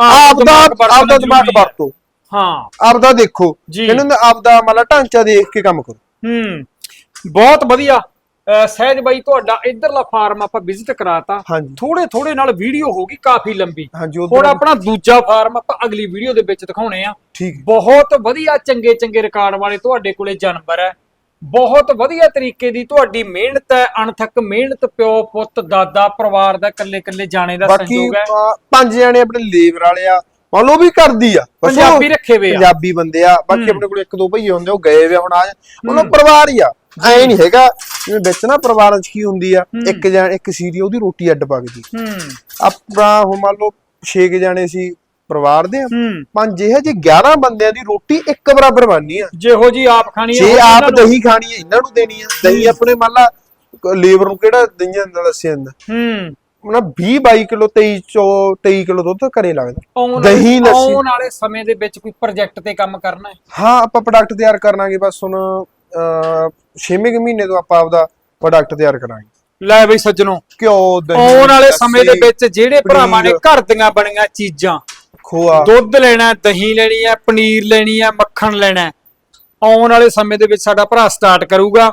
S2: ਆਪ ਦਾ ਆਪ ਦਾ ਦਿਮਾਗ। ਵਰਤੋ।
S1: ਹਾਂ।
S2: ਆਪ ਦਾ ਦੇਖੋ। ਕਹਿੰਦੇ ਹੁੰਦੇ ਆਪ ਦਾ ਮਤਲਬ ਢਾਂਚਾ ਦੇਖ ਕੇ ਕੰਮ ਕਰੋ।
S1: ਹੂੰ। ਬਹੁਤ ਵਧੀਆ। ਸਹਿਜ ਬਾਈ ਤੁਹਾਡਾ ਇਧਰਲਾ ਫਾਰਮ ਆਪਾਂ ਵਿਜ਼ਿਟ ਕਰਾਤਾ। ਥੋੜੇ ਥੋੜੇ ਨਾਲ ਵੀਡੀਓ ਹੋ ਗਈ ਕਾਫੀ ਲੰਬੀ। ਹੁਣ ਆਪਣਾ ਦੂਜਾ ਫਾਰਮ ਆਪਾਂ ਅਗਲੀ ਵੀਡੀਓ ਦੇ ਵਿੱਚ ਦਿਖਾਉਣੇ ਆ। ਬਹੁਤ ਵਧੀਆ ਚੰਗੇ ਚੰਗੇ ਰਿਕਾਰਡ ਵਾਲੇ ਤੁਹਾਡੇ ਕੋਲੇ ਜਾਨਵਰ ਹੈ। ਬਹੁਤ ਵਧੀਆ ਤਰੀਕੇ ਦੀ ਤੁਹਾਡੀ ਮਿਹਨਤ ਹੈ ਅਣਥੱਕ ਮਿਹਨਤ ਪਿਓ ਪੁੱਤ ਦਾਦਾ ਪਰਿਵਾਰ ਦਾ ਇਕੱਲੇ ਇਕੱਲੇ ਜਾਣੇ ਦਾ ਸੰਯੋਗ ਹੈ।
S2: ਪੰਜ ਜਣੇ ਆਪਣੇ ਲੇਬਰ ਵਾਲੇ ਆ। ਮੰਨ ਲਓ ਵੀ ਕਰਦੀ ਆ।
S1: ਪੰਜਾਬੀ ਰੱਖੇ ਆ।
S2: ਪੰਜਾਬੀ ਬੰਦੇ ਆ। ਬਾਕੀ ਆਪਣੇ ਕੋਲ ਇੱਕ ਦੋ ਭਈਏ ਹੁੰਦੇ ਉਹ ਗਏ ਵੇ ਹੁਣ ਆ। ਉਹਨਾਂ ਪਰਿਵਾਰ ਹੀ ਆ। ਐ ਨਹੀਂ। ਹੈਗਾ ਜਿਵੇਂ ਵਿੱਚ ਨਾ ਪਰਿਵਾਰਾਂ 'ਚ ਕੀ ਹੁੰਦੀ ਆ ਇੱਕ ਜਣ ਇੱਕ ਸੀਰੀ ਉਹਦੀ ਰੋਟੀ ਅੱਡ ਪੱਕਦੀ
S1: ਹੂੰ।
S2: ਆਪਣਾ ਹੁਣ ਮੰਨ ਲਓ 6 ਜਣੇ ਸੀ ਪਰਿਵਾਰ ਦੇ ਪੰਜ ਇਹ ਜੇ 11 ਬੰਦਿਆਂ ਦੀ ਰੋਟੀ ਇੱਕ ਬਰਾਬਰ ਬਣਨੀ ਆ।
S1: ਜਿਹੋ ਜੀ ਆਪ ਖਾਣੀ ਹੈ
S2: ਜੇ ਆਪ ਦਹੀਂ ਖਾਣੀ ਹੈ ਇਹਨਾਂ ਨੂੰ ਦੇਣੀ ਆ। ਦਹੀਂ ਆਪਣੇ ਮੰਨ ਲਾ ਲੇਬਰ ਨੂੰ ਕਿਹੜਾ ਦਈਆਂ ਦਾ ਦੱਸਿਆ ਜਾਂਦਾ?
S1: ਹੂੰ।
S2: ਨਾ 20 22 ਕਿਲੋ 23 ਚੋ 23 ਕਿਲੋ ਦੁੱਧ ਘਰੇ ਲੱਗਦਾ। ਦਹੀਂ ਲੱਸੀ।
S1: ਆਉਣ ਵਾਲੇ ਸਮੇਂ ਦੇ ਵਿੱਚ ਕੋਈ ਪ੍ਰੋਜੈਕਟ ਤੇ ਕੰਮ ਕਰਨਾ ਹੈ?
S2: ਹਾਂ ਆਪਾਂ ਪ੍ਰੋਡਕਟ ਤਿਆਰ ਕਰਨਾਗੇ ਬਸ ਹੁਣ 6ਵੇਂ ਮਹੀਨੇ ਤੋਂ ਆਪਾਂ ਆਪਦਾ ਪ੍ਰੋਡਕਟ ਤਿਆਰ ਕਰਾਂਗੇ।
S1: ਲੈ ਬਈ ਸੱਜਣੋ
S2: ਘਿਓ ਦਹੀਂ
S1: ਆਉਣ ਵਾਲੇ ਸਮੇਂ ਦੇ ਵਿੱਚ ਜਿਹੜੇ ਭਰਾਵਾਂ ਨੇ ਘਰ ਦੀਆਂ ਬਣੀਆਂ ਚੀਜ਼ਾਂ
S2: ਖੋਆ।
S1: ਦੁੱਧ ਲੈਣਾ ਹੈ, ਦਹੀਂ ਲੈਣੀ ਹੈ ਪਨੀਰ ਲੈਣੀ ਹੈ ਮੱਖਣ ਲੈਣਾ ਹੈ, ਆਉਣ ਵਾਲੇ ਸਮੇਂ ਦੇ ਵਿੱਚ ਸਾਡਾ ਭਰਾ ਸਟਾਰਟ ਕਰੂਗਾ।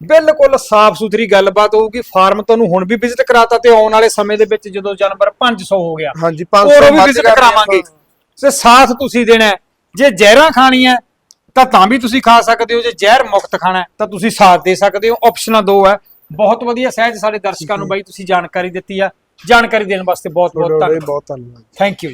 S1: ਬਿਲਕੁਲ ਸਾਫ਼ ਸੁਥਰੀ ਗੱਲਬਾਤ ਹੋਊਗੀ ਫਾਰਮ ਤੁਹਾਨੂੰ ਹੁਣ ਵੀ ਵਿਜ਼ਿਟ ਕਰਾਤਾ ਤੇ ਆਉਣ ਵਾਲੇ ਸਮੇਂ ਦੇ ਵਿੱਚ ਜਦੋਂ ਜਾਨਵਰ 500 ਹੋ ਗਿਆ
S2: ਹਾਂਜੀ
S1: ਹੋਰ
S2: 500
S1: ਵੀ
S2: ਮੱਝ
S1: ਵਿਜ਼ਿਟ ਕਰਾਵਾਂਗੇ। ਤੇ ਸਾਥ ਤੁਸੀਂ ਦੇਣਾ ਹੈ। ਜੇ ਜ਼ਹਿਰਾਂ ਖਾਣੀਆਂ ਤਾਂ ਤਾਂ ਵੀ ਤੁਸੀਂ ਖਾ ਸਕਦੇ ਹੋ ਜੇ ਜ਼ਹਿਰ ਮੁਕਤ ਖਾਣਾ ਹੈ, ਤਾਂ ਤੁਸੀਂ ਸਾਥ ਦੇ ਸਕਦੇ ਹੋ ਆਪਸ਼ਨਾਂ ਦੋ ਹੈ। ਬਹੁਤ ਵਧੀਆ ਸਹਿਜ ਸਾਡੇ ਦਰਸ਼ਕਾਂ ਨੂੰ ਬਾਈ ਤੁਸੀਂ ਜਾਣਕਾਰੀ ਦਿੱਤੀ ਆ। ਜਾਣਕਾਰੀ ਦੇਣ ਵਾਸਤੇ ਬਹੁਤ ਬਹੁਤ
S2: ਤੁਹਾਡਾ ਬਹੁਤ ਧੰਨਵਾਦ।
S1: Thank you